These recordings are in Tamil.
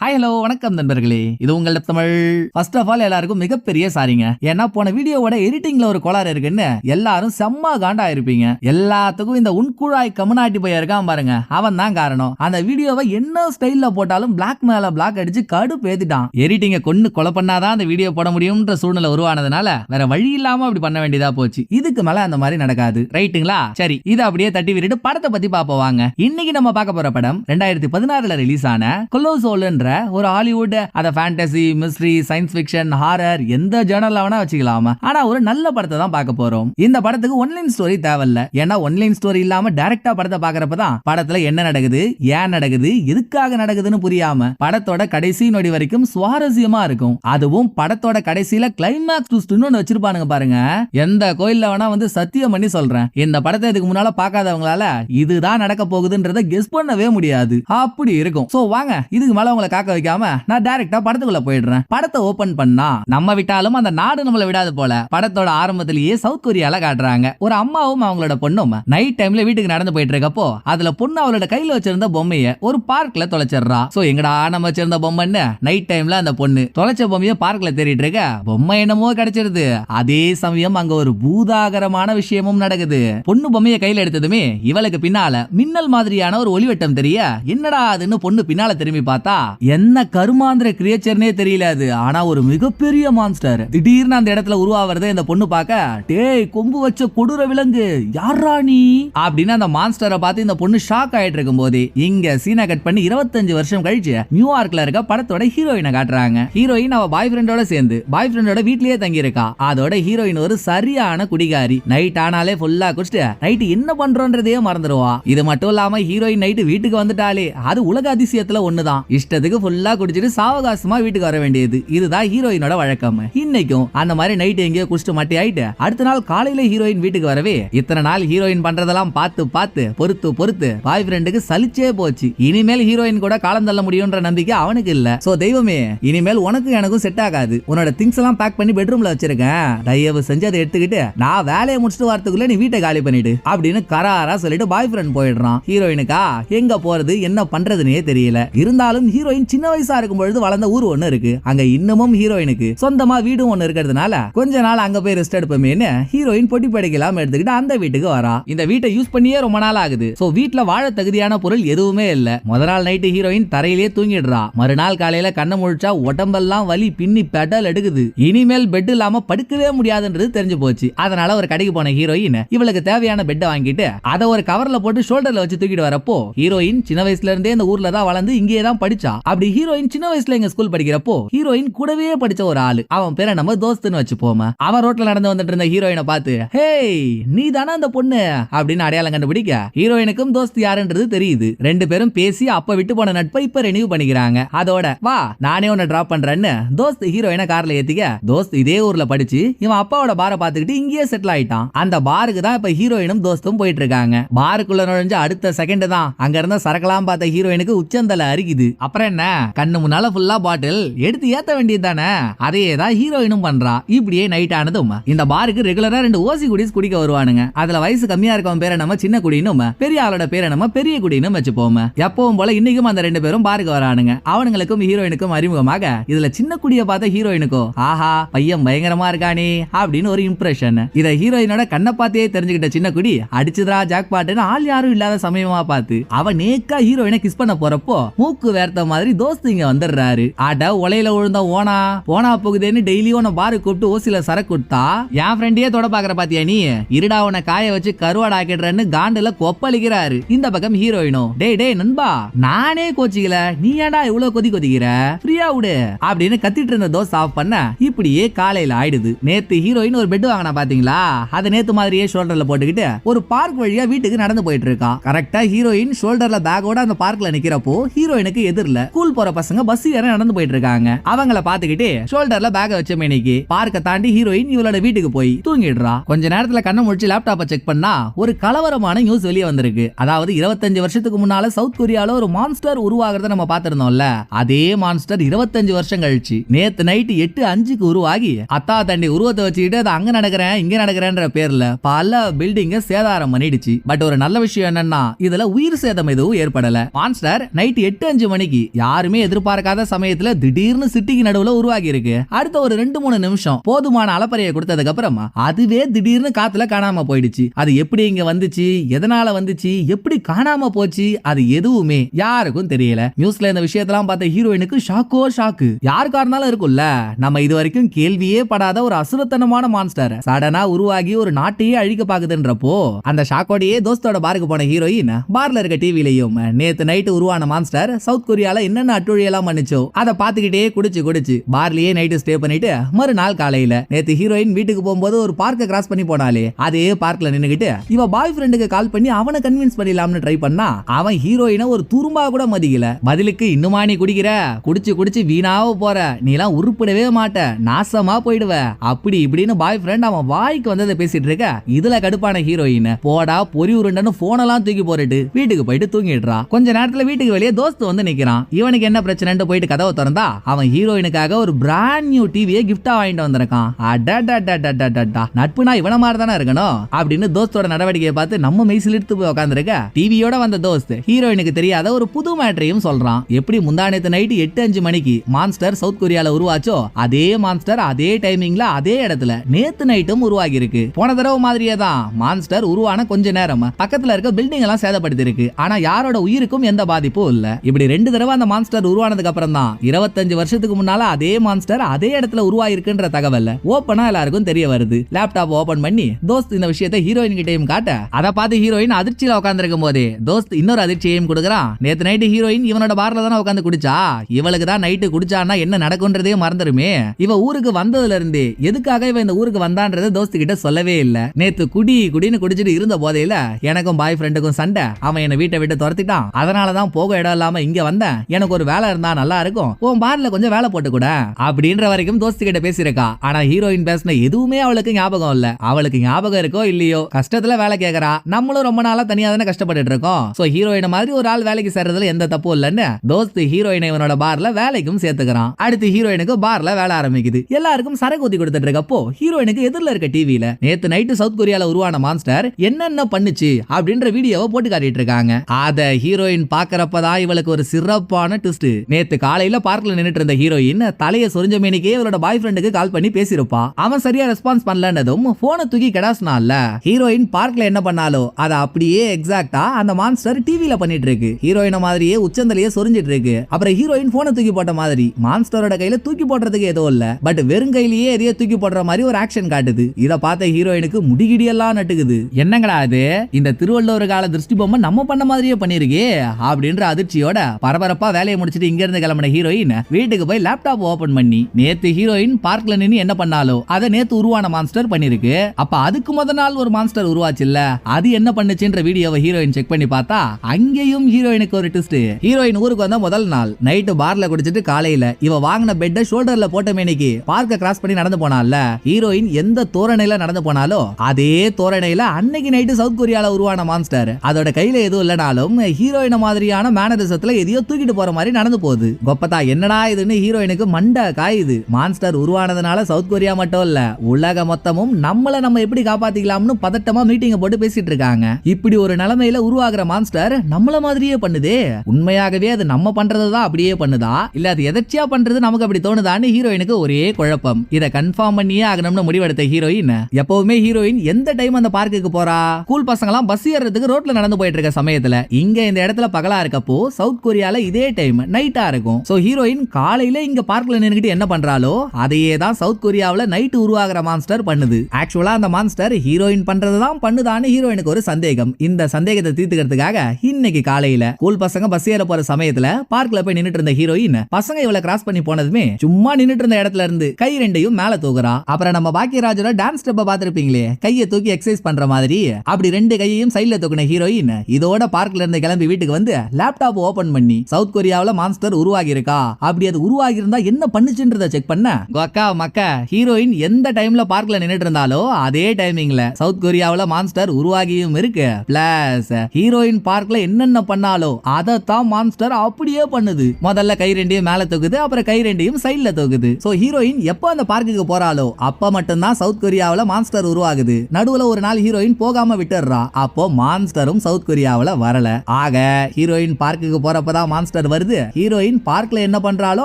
ஹாய் ஹலோ வணக்கம் நண்பர்களே. இது உங்கள் தமிழ். ஃபர்ஸ்ட் ஆஃப் ஆல் எல்லாருக்கும் மிகப்பெரிய சாரிங்க. ஏன்னா போன வீடியோவோட எடிட்டிங்ல ஒரு கோளாறு இருக்குன்னு எல்லாரும் செம்ம காண்டா இருப்பீங்க. எல்லாத்துக்கும் இந்த உன்குழாய் கமநாட்டி போய் இருக்கான் பாருங்க. அவன் தான் காரணம். அந்த வீடியோவை என்ன ஸ்டைல்ல போட்டாலும் பிளாக் மேல பிளாக் அடிச்சு கடுப்பு ஏத்திட்டான். எடிட்டிங்க கொண்டு கொலை பண்ணாதான் அந்த வீடியோ போட முடியும்ன்ற சூழ்நிலை உருவானதுனால வேற வழி இல்லாம அப்படி பண்ண வேண்டியதா போச்சு. இதுக்கு மேல அந்த மாதிரி நடக்காது. ரைட்டுங்களா சரி இதை அப்படியே தட்டி விட்டுட்டு படத்தை பத்தி பாப்போம் வாங்க. இன்னைக்கு நம்ம பார்க்க போற படம் ரெண்டாயிரத்தி பதினாறுல ரிலீஸ் ஆன கொலோசோல்ன்ற ஒரு ஹாலிவுட் அத fantasy mystery science fiction horror எந்த ஜேர்னல் வேணா வச்சுக்கலாமா. ஆனா ஒரு நல்ல படத்தை தான் பார்க்க போறோம். இந்த படத்துக்கு ஒன்லைன் ஸ்டோரி தேவையில்ல. ஏன்னா ஒன்லைன் ஸ்டோரி இல்லாம டைரக்டா படத்தை பாக்குறப்ப தான் படத்துல என்ன நடக்குது ஏன் நடக்குது எதுக்காக நடக்குதுன்னு புரியாம படத்தோட கடைசி நொடி வரைக்கும் சுவாரஸ்யமா இருக்கும். அதுவும் படத்தோட கடைசியில கிளைமேக்ஸ் ட்விஸ்ட்னு ஒன்னு வச்சிருப்பானுங்க பாருங்க. எந்த கோயில்ல வேணா வந்து சத்தியம் பண்ணி சொல்றேன். இந்த படத்தை இதுக்கு முன்னால பாக்காதவங்களால இதுதான் நடக்க போகுதுன்றத கெஸ் பண்ணவே முடியாது. அப்படி இருக்கும். சோ வாங்க இதுக்கு மேல உங்களை காக்க வைக்காம நான் டைரக்டா படத்துக்குள்ள போயிடுறேன். படத்தை ஓபன் பண்ணா நம்ம விட்டாலும் அந்த நாடு நம்மள விடாது போல. படத்தோட ஆரம்பத்திலேயே சவுத் கொரியால காட்டுறாங்க. ஒரு அம்மாவும் அவங்களோட பொண்ணும் நைட் டைம்ல வீட்டுக்கு நடந்து போயிட்டு இருக்கப்போ அதுல பொண்ணு அவளோட கையில வச்சிருந்த பொம்மைய ஒரு பார்க்ல தொலைச்சிடுறா. சோ எங்கடா நம்ம வச்சிருந்த பொம்மைன்னு நைட் டைம்ல அந்த பொண்ணு தொலைச்ச பொம்மைய பார்க்ல தேடிட்டு இருக்க பொம்மை என்னமோ கிடைச்சிருது. அதே சமயம் அங்க ஒரு பூதாகரமான விஷயமும் நடக்குது. பொண்ணு பொம்மைய கையில எடுத்ததுமே இவளுக்கு பின்னால மின்னல் மாதிரியான ஒரு ஒளிவட்டம் தெரிய என்னடா அதுன்னு பொண்ணு பின்னால திரும்பி பார்த்தா என்ன கருமாந்திர கிரியேச்சர்னே தெரியல அது. ஆனா ஒரு மிகப்பெரிய மான்ஸ்டர் திடீர்னு அந்த இடத்துல உருவாவறத இந்த பொண்ணு பார்க்க டேய் கொம்பு வச்ச கொடூர விலங்கு யாரா நீ? அப்படின்னு அந்த மான்ஸ்டரை பார்த்து இந்த பொண்ணு ஷாக் ஆயிட்டு இருக்கும் போது இங்க சீனா கட் பண்ணி 25 வருஷம் கழிச்சு நியூயார்க்ல இருக்க படத்தோட ஹீரோயினை காட்டுறாங்க. ஹீரோயின் அவ பாய் ஃப்ரெண்டோட சேர்ந்து பாய் ஃப்ரெண்டோட வீட்லயே தங்கி இருக்கா அதோட ஹீரோயின் ஒரு சரியான குடிகாரி. நைட் ஆனாலே ஃபுல்லா குடிச்சிட்டு நைட் என்ன பண்றோன்றதையே மறந்துடுவா இது மட்டும் இல்லாம ஹீரோயின் நைட்டு வீட்டுக்கு வந்துட்டாலே அது உலக அதிசயத்துல ஒண்ணுதான். இஷ்டத்துக்கு ஃபுல்லா குடிச்சிட்டு சாவகாசமா வீட்டுக்கு வர வேண்டியது. இதுதான் ஹீரோயினோட வழக்கம். இன்னைக்கும் அந்த மாதிரி நைட் எங்கேயோ குடிச்சிட்டு மட்டி ஆயிட்டு. அடுத்த நாள் காலையில ஹீரோயின் வீட்டுக்கு வரவே இத்தனை நாள் ஹீரோயின் பண்றதெல்லாம் பார்த்து பார்த்து பொறுத்து பொறுத்து பாய் ஃப்ரெண்டுக்கு சலிச்சே போச்சு. இனிமேல் ஹீரோயின் கூட காலம் தள்ள முடியும்ன்ற நம்பிக்கை அவனுக்கு இல்ல. சோ தெய்வமே இனிமேல் உனக்கும் எனக்கும் செட் ஆகாது. உன்னோட திங்ஸ் எல்லாம் பேக் பண்ணி பெட்ரூம்ல வச்சிருக்கேன். தயவு செஞ்சு அதை எடுத்துக்கிட்டு நான் வேலையை முடிச்சுட்டு வரத்துக்குள்ள நீ வீட்டை காலி பண்ணிடு அப்படின்னு கராரா சொல்லிட்டு பாய் ஃப்ரெண்ட் போயிடுறான். ஹீரோயினுக்கா எங்க போறது என்ன பண்றதுன்னே தெரியல. இருந்தாலும் ஹீரோயின் சின்ன வயசா இருக்கும் பொழுது வளர்ந்த ஊர் ஒண்ணு இருக்கு. அங்க இன்னமும் ஹீரோயினுக்கு சொந்தமா வீடும் ஒண்ணு இருக்கிறதுனால கொஞ்ச நாள் அங்க போய் ரெஸ்ட் எடுப்போமேன்னு ஹீரோயின் பொட்டி படிக்கலாம் எடுத்துக்கிட்டு அந்த வீட்டுக்கு வரா. இந்த வீட்டை யூஸ் பண்ணியே ரொம்ப நாள் ஆகுது. சோ வீட்ல வாழ தகுதியான பொருள் எதுவுமே இல்ல. முத நாள் நைட்டு ஹீரோயின் தரையிலேயே தூங்கிடுறா. மறுநாள் காலையில கண்ணை முழிச்சா உடம்பெல்லாம் வலி பின்னி பெடல் எடுக்குது. இனிமேல் பெட் இல்லாம படுக்கவே முடியாதுன்றது தெரிஞ்சு போச்சு. அதனால ஒரு கடைக்கு போன ஹீரோயின் இவளுக்கு தேவையான பெட்டை வாங்கிட்டு அதை ஒரு கவர்ல போட்டு ஷோல்டர்ல வச்சு தூக்கிட்டு வரப்போ ஹீரோயின் சின்ன வயசுல இருந்தே இந்த ஊர்ல தான் வளர்ந்து இங்கேயே தான் படிச்சா. அப்படி ஹீரோயின் சின்ன வயசுல எங்க ஸ்கூல் படிக்கிறப்போ ஹீரோயின் கூடவே படிச்ச ஒரு ஆளு. அவன் பேரை நம்ம தோஸ்துன்னு வச்சுப்போமா. அவன் ரோட்ல நடந்து வந்துட்டு இருந்த ஹீரோயினை பார்த்து ஹேய் நீ தானே அந்த பொண்ணு? அப்படின்னு அடையாளம் கண்டுபிடிக்க ஹீரோயினுக்கும் தோஸ்து யாருன்றது தெரியுது. ரெண்டு பேரும் பேசி அப்ப விட்டு போன நட்பை இப்ப ரெனியூ பண்ணிக்கிறாங்க. அதோட வா நானே உன்னை டிராப் பண்றேன்னு தோஸ்த் ஹீரோயினை கார்ல ஏத்திக்க தோஸ்த் இதே ஊர்ல படிச்சு இவன் அப்பாவோட பாரை பார்த்துக்கிட்டு இங்கேயே செட்டில் ஆயிட்டான். அந்த பாருக்கு தான் இப்ப ஹீரோயினும் தோஸ்தும் போயிட்டு இருக்காங்க. பாருக்குள்ள நுழைஞ்ச அடுத்த செகண்ட் தான். அங்க இருந்த சரக்கலாம் பார்த்த ஹீரோயினுக்கு உச்சந்தல அரிக்குது. அப்புறம் என்ன? கண்ணு முன்னால ஃபுல்லா பாட்டில் எடுத்து ஏத்த வேண்டியது தானே? அதையே தான் ஹீரோயினும் பண்றா. இப்படியே நைட் ஆனதும் இந்த பாருக்கு ரெகுலரா ரெண்டு ஓசி குடிஸ் குடிக்க வருவானுங்க. அதுல வயசு கம்மியா இருக்கவன் பேரை நம்ம சின்ன குடினும் பெரிய ஆளோட பேரை நம்ம பெரிய குடினும் வச்சுப்போம். எப்பவும் போல இன்னைக்கும் அந்த ரெண்டு பேரும் பாருக்கு வரானுங்க. அவனுங்களுக்கும் ஹீரோயினுக்கும் அறிமுகமாக இதுல சின்ன குடிய பார்த்த ஹீரோயினுக்கோ ஆஹா பையன் பயங்கரமா இருக்கானே அப்படின்னு ஒரு இம்ப்ரெஷன் இத ஹீரோயினோட கண்ணை பார்த்தே தெரிஞ்சுக்கிட்ட சின்ன குடி அடிச்சுதா ஜாக் பாட்டுன்னு ஆள் யாரும் இல்லாத சமயமா பார்த்து அவன் நேக்கா ஹீரோயினை கிஸ் பண்ண போறப்போ மூக்கு வேர்த்த மாதிரி தோஸ்து இங்க வந்துடுறாரு. ஆட உலையில விழுந்த ஓனா? ஓனா போகுதேன்னு டெய்லி உன பாரு கூப்பிட்டு ஓசில சரக்கு கொடுத்தா. என் ஃப்ரெண்டையே தொட பாக்குற பாத்தியா நீ? இருடா உன காய வச்சு கருவாட ஆக்கிடுறேன்னு காண்டுல கொப்பளிக்கிறாரு. இந்த பக்கம் ஹீரோயினோ டேய் டேய் நண்பா நானே கோச்சிக்கல. நீ ஏன்டா இவ்வளவு கொதி கொதிக்கிற? ஃப்ரீயா விடு. அப்படின்னு கத்திட்டு இருந்த தோஸ் ஆஃப் பண்ண இப்படியே காலையில ஆயிடுது. நேத்து ஹீரோயின் ஒரு பெட் வாங்கினா பாத்தீங்களா? அதை நேத்து மாதிரியே ஷோல்டர்ல போட்டுக்கிட்டு ஒரு பார்க் வழியா வீட்டுக்கு நடந்து போயிட்டு இருக்கா. கரெக்டா ஹீரோயின் ஷோல்டர்ல பேக்கோட அந்த பார்க்ல நிக்கிறப்போ ஹீரோயினுக்கு எதிரில ஸ்கூல் போற பசங்க பஸ் ஏற நடந்து போயிட்டு இருக்காங்க அவங்கள பாத்துக்கிட்டு ஷோல்டர்ல பேக வச்ச மேனிக்கு பார்க்க தாண்டி ஹீரோயின் இவளோட வீட்டுக்கு போய் தூங்கிடுறா. கொஞ்ச நேரத்துல கண்ணை முடிச்சு லேப்டாப்பை செக் பண்ணா ஒரு கலவரமான நியூஸ் வெளியே வந்திருக்கு. அதாவது 25 வருஷத்துக்கு முன்னால சவுத் கொரியால ஒரு மான்ஸ்டர் உருவாகிறத நம்ம பாத்திருந்தோம்ல அதே மான்ஸ்டர் 25 வருஷம் கழிச்சு நேத்து நைட்டு எட்டு அஞ்சுக்கு உருவாகி அத்தா தண்டி உருவத்தை வச்சுக்கிட்டு அது அங்க நடக்கிறேன் இங்க நடக்கிறேன்ற பேர்ல பல பில்டிங்க சேதாரம் பண்ணிடுச்சு. பட் ஒரு நல்ல விஷயம் என்னன்னா இதுல உயிர் சேதம் எதுவும் ஏற்படல. மான்ஸ்டர் நைட் எட்டு அஞ்சு மணிக்கு யாருமே எதிர்பார்க்காத சமயத்துல திடீர்னு சிட்டிக்கு நடுவுல உருவாகி இருக்கு அடுத்த ஒரு ரெண்டு மூணு நிமிஷம் போதுமான அலப்பறையை கொடுத்ததுக்கு அப்புறமா அதுவே திடீர்னு காத்துல காணாம போயிடுச்சு. அது எப்படி இங்க வந்துச்சு? எதனால வந்துச்சு? எப்படி காணாம போச்சு? அது எதுவுமே யாருக்கும் தெரியல. நியூஸ்ல இந்த விஷயத்தெல்லாம் பார்த்த ஹீரோயினுக்கு ஷாக்கோ ஷாக்கு. யாருக்கா இருந்தாலும் இருக்கும்ல. நம்ம இது வரைக்கும் கேள்வியே படாத ஒரு அசுரத்தனமான மான்ஸ்டர் சடனா உருவாகி ஒரு நாட்டையே அழிக்க பாக்குதுன்றப்போ அந்த ஷாக்கோடையே தோஸ்தோட பாருக்கு போன ஹீரோயின் பார்ல இருக்க டிவிலையும் நேத்து நைட்டு உருவான மான்ஸ்டர் சவுத் கொரியால என்னென்ன அட்டுழியெல்லாம் பண்ணுச்சோ அதை பார்த்துக்கிட்டே குடிச்சு குடிச்சு பார்லயே நைட்டு ஸ்டே பண்ணிட்டு மறுநாள் காலையில நேத்து ஹீரோயின் வீட்டுக்கு போகும்போது ஒரு பார்க்க கிராஸ் பண்ணி போனாலே அதே பார்க்ல நின்னுகிட்டு இவ பாய் ஃப்ரெண்டுக்கு கால் பண்ணி அவனை கன்வின்ஸ் பண்ணிடலாம்னு ட்ரை பண்ணா அவன் ஹீரோயினை ஒரு துரும்பா கூட மதிக்கல. பதிலுக்கு இன்னுமா நீ குடிக்கிற குடிச்சு குடிச்சு வீணாவ போற நீ எல்லாம் உருப்பிடவே மாட்ட நாசமா போயிடுவ. அப்படி இப்படின்னு பாய் ஃப்ரெண்ட் அவன் வாய்க்கு வந்ததை பேசிட்டு இருக்க இதுல கடுப்பான ஹீரோயின் போடா பொறி உருண்டன்னு போனெல்லாம் தூக்கி போட்டுட்டு வீட்டுக்கு போயிட்டு தூங்கிடுறா. கொஞ்ச நேரத்துல வீட்டுக்கு வெளியே தோஸ்து வந்து நிக்கிறான். இவனுக்கு என்ன பிரச்சனைன்ட்டு போயிட்டு கதவை திறந்தா அவன் ஹீரோயினுக்காக ஒரு பிராண்ட் நியூ டிவியை கிஃப்டா வாங்கிட்டு வந்திருக்கான். அடடடடடடடா நட்புனா இவன மாதிரி தானே இருக்கணும்? அப்படின்னு தோஸ்தோட நடவடிக்கையை பார்த்து நம்ம மெய்சில் எடுத்து போய் உட்காந்துருக்க டிவியோட வந்த தோஸ்த். ஹீரோயினுக்கு தெரியாத ஒரு புது மேட்ரையும் சொல்றான். எப்படி முந்தானத்து நைட்டு எட்டு அஞ்சு மணிக்கு மான்ஸ்டர் சவுத் கொரியால உருவாச்சோ அதே மான்ஸ்டர் அதே டைமிங்ல அதே இடத்துல நேத்து நைட்டும் உருவாகி இருக்கு போன தடவை மாதிரியே தான் மான்ஸ்டர் உருவான கொஞ்ச நேரம் பக்கத்துல இருக்க பில்டிங் எல்லாம் சேதப்படுத்தி இருக்கு ஆனா யாரோட உயிருக்கும் எந்த பாதிப்பும் இல்ல. இப்படி ரெண்டு தடவை அந்த மான்ஸ்டர் உருவானதுக்கு அப்புறம் தான் இருபத்தஞ்சு வருஷத்துக்கு முன்னால அதே மான்ஸ்டர் அதே இடத்துல உருவாயிருக்குன்ற தகவல் ஓப்பனா எல்லாருக்கும் தெரிய வருது. லேப்டாப் ஓபன் பண்ணி தோஸ்த் இந்த விஷயத்தை ஹீரோயின் கிட்டையும் காட்ட. அதை பார்த்து ஹீரோயின் அதிர்ச்சியில உட்காந்துருக்கும் போதே தோஸ்த் இன்னொரு அதிர்ச்சியையும் கொடுக்குறான். நேத்து நைட்டு ஹீரோயின் இவனோட பார்ல தானே உட்காந்து குடிச்சா? இவளுக்கு தான் நைட்டு குடிச்சான்னா என்ன நடக்கும்ன்றதே மறந்துருமே. இவ ஊருக்கு வந்ததுல இருந்தே எதுக்காக இவ இந்த ஊருக்கு வந்தான்றது தோஸ்து கிட்ட சொல்லவே இல்ல. நேத்து குடி குடின்னு குடிச்சிட்டு இருந்த போதையில எனக்கும் பாய் ஃப்ரெண்டுக்கும் சண்டை. அவன் என்னை வீட்டை விட்டு துரத்திட்டான். அதனாலதான் போக இடம் இல்லாம இங்க வந்தேன். எனக்கு ஒரு வேலை இருந்தா நல்லா இருக்கும். உன் பார்ல கொஞ்சம் வேலை போட்டு கூட. அப்படின்ற வரைக்கும் தோஸ்து கிட்ட பேசியிருக்கா. ஆனா ஹீரோயின் பேசின எதுவுமே அவளுக்கு ஞாபகம் இல்ல. அவளுக்கு ஞாபகம் இருக்கோ இல்லையோ கஷ்டத்துல வேலை கேக்குறா. நம்மளும் ரொம்ப நாளா தனியா தானே கஷ்டப்பட்டுட்டு இருக்கோம். சோ ஹீரோயின மாதிரி ஒரு ஆள் வேலைக்கு சேர்றதுல எந்த தப்பும் இல்லைன்னு தோஸ்து ஹீரோயினை இவனோட பார்ல வேலைக்கும் சேர்த்துக்கிறான். அடுத்து ஹீரோயினுக்கு பார்ல வேலை ஆரம்பிக்குது. எல்லாருக்கும் சரக்கு ஊத்தி கொடுத்துட்டு இருக்கப்போ ஹீரோயினுக்கு எதிரில் இருக்க டிவியில நேத்து நைட்டு சவுத் கொரியால உருவான மான்ஸ்டர் என்னென்ன பண்ணுச்சு? அப்படின்ற வீடியோவை போட்டு காட்டிட்டு இருக்காங்க. அத ஹீரோயின் பாக்குறப்பதான் இவளுக்கு ஒரு சிறப்பான ட்விஸ்ட் நேத்து காலையில பார்க்ல நின்னுட்டு இருந்த ஹீரோயின் தலைய சொரிஞ்ச மேனிக்கே இவளோட பாய் ஃப்ரெண்டுக்கு கால் பண்ணி பேசியிருப்பா. அவன் சரியா ரெஸ்பான்ஸ் பண்ணலன்னதும் போனை தூக்கி கெடாஸ்னால ஹீரோயின் பார்க்ல என்ன பண்ணாலோ அதை அப்படியே எக்ஸாக்டா அந்த மான்ஸ்டர் டிவில பண்ணிட்டு இருக்கு ஹீரோயின மாதிரியே உச்சந்தலையே சொரிஞ்சிட்டு இருக்கு. அப்புறம் ஹீரோயின் போனை தூக்கி போட்ட மாதிரி மான்ஸ்டரோட கையில தூக்கி போடுறதுக்கு எதுவும் இல்ல. பட் வெறும் கையிலேயே எதையோ தூக்கி போடுற மாதிரி ஒரு ஆக்ஷன் காட்டுது. இத பார்த்த ஹீரோயினுக்கு முடிகிடியெல்லாம் நட்டுக்குது. என்னங்கடா அது இந்த திருவள்ளுவர் கால திருஷ்டி பொம்மை நம்ம பண்ண மாதிரியே பண்ணிருக்கே அப்படின்ற அதிர்ச்சியோட பரபரப்பா வேலையை முடிச்சிட்டு இங்க இருந்து கிளம்பின ஹீரோயின் வீட்டுக்கு போய் லேப்டாப் ஓபன் பண்ணி நேத்து ஹீரோயின் பார்க்ல நின்னு என்ன பண்ணாலோ அதை நேத்து உருவான மான்ஸ்டர் பண்ணிருக்கு. அப்ப அதுக்கு முத நாள் ஒரு மான்ஸ்டர் உருவாச்சுல்ல? அது என்ன பண்ணுச்சுன்ற வீடியோவை ஹீரோயின் செக் பண்ணி பார்த்தா அங்கேயும் ஹீரோயினுக்கு ஒரு ட்விஸ்ட் ஹீரோயின் ஊருக்கு வந்த முதல் நாள் நைட்டு பார்ல குடிச்சிட்டு காலையில இவ வாங்கின பெட்டை ஷோல்டர்ல போட்ட மேனிக்கு பார்க்க கிராஸ் பண்ணி நடந்து போனால ஹீரோயின் எந்த தோரணையில நடந்து போனாலோ அதே தோரணையில அன்னைக்கு நைட்டு சவுத் கொரியால உருவான மான்ஸ்டர் அதோட கையில எதுவும் இல்லனாலும் ஹீரோயின மாதிரியான மேனரிசத்துல எதையோ தூக்கிட்டு போற மாதிரி நடந்து போகுது. கொப்பத்தா என்னடா இதுன்னு ஹீரோயினுக்கு மண்டை காயுது. மான்ஸ்டர் உருவானதுனால சவுத் கொரியா மட்டும் இல்ல உலக மொத்தமும் நம்மள நம்ம எப்படி காப்பாத்திக்கலாம்னு பதட்டமா மீட்டிங்க போட்டு பேசிட்டு இருக்காங்க. இப்படி ஒரு நிலைமையில உருவாகிற மான்ஸ்டர் நம்மள மாதிரியே பண்ணுதே. உண்மையாகவே அது நம்ம பண்றதுதான் அப்படியே பண்ணுதா? இல்ல அது எதர்ச்சியா பண்றது நமக்கு அப்படி தோணுதான்னு ஹீரோயினுக்கு ஒரே குழப்பம். இத கன்ஃபார்ம் பண்ணியே ஆகணும்னு முடிவெடுத்த ஹீரோயின் எப்பவுமே ஹீரோயின் எந்த டைம் அந்த பார்க்குக்கு போறா? கூல் எல்லாம் பஸ் ஏறதுக்கு ரோட்ல நடந்து போயிட்டு இருக்க சமயத்துல இங்க இந்த இடத்துல பகலா இருக்கப்போ சவுத் கொரியால இதே டைம் நைட்டா இருக்கும். சோ ஹீரோயின் காலையில இங்க பார்க்ல நின்னுகிட்டு என்ன பண்றாளோ அதையே தான் சவுத் கொரியாவுல நைட் உருவாகிற மான்ஸ்டர் பண்ணுது. ஆக்சுவலா அந்த மான்ஸ்டர் ஹீரோயின் பண்றதுதான் பண்ணுதான்னு ஹீரோயினுக்கு ஒரு சந்தேகம். இந்த சந்தேகத்தை தீர்த்துக்கிறதுக்காக இன்னைக்கு காலையில கூல் பசங்க பஸ் ஏற போற சமயத்துல பார்க்ல போய் நின்னுட்டு இருந்த ஹீரோயின் பசங்க இவளை கிராஸ் பண்ணி போனதுமே சும்மா நின்னுட்டு இருந்த இடத்துல இருந்து கை ரெண்டையும் மேல தூக்குறா. அப்புறம் நம்ம பாக்கியராஜோட டான்ஸ் ஸ்டெப்ப பாத்திருப்பீங்களே கையை தூக்கி எக்ஸசைஸ் பண்ற மாதிரி அப்படி ரெண்டு கையையும் சைடுல தூக்கின ஹீரோயின் இதோட பார்க்ல இருந்து கிளம்பி வீட்டுக்கு வந்து லேப்டாப் ஓபன் பண்ணி சவுத் ஏரியாவில் மான்ஸ்டர் உருவாகியிருக்கா? அப்படி அது உருவாகி இருந்தா என்ன பண்ணுச்சுன்றத செக் பண்ண. அக்கா மக்க ஹீரோயின் எந்த டைம்ல பார்க்ல நின்னுட்டு இருந்தாலோ அதே டைமிங்ல சவுத் கொரியாவுல மான்ஸ்டர் உருவாகியும் இருக்கு. பிளஸ் ஹீரோயின் பார்க்ல என்னென்ன பண்ணாலோ அதைத்தான் மான்ஸ்டர் அப்படியே பண்ணுது. முதல்ல கை ரெண்டையும் மேல தூக்குது அப்புறம் கை ரெண்டையும் சைடுல தூக்குது. சோ ஹீரோயின் எப்போ அந்த பார்க்குக்கு போறாளோ அப்ப மட்டும்தான் சவுத் கொரியாவுல மான்ஸ்டர் உருவாகுது. நடுவுல ஒரு நாள் ஹீரோயின் போகாம விட்டுடுறா. அப்போ மான்ஸ்டரும் சவுத் கொரியாவுல வரல. ஆக ஹீரோயின் பார்க்குக்கு போறப்பதான் மான்ஸ்டர் வருது. ஹீரோயின் பார்க்ல என்ன பண்றாலோ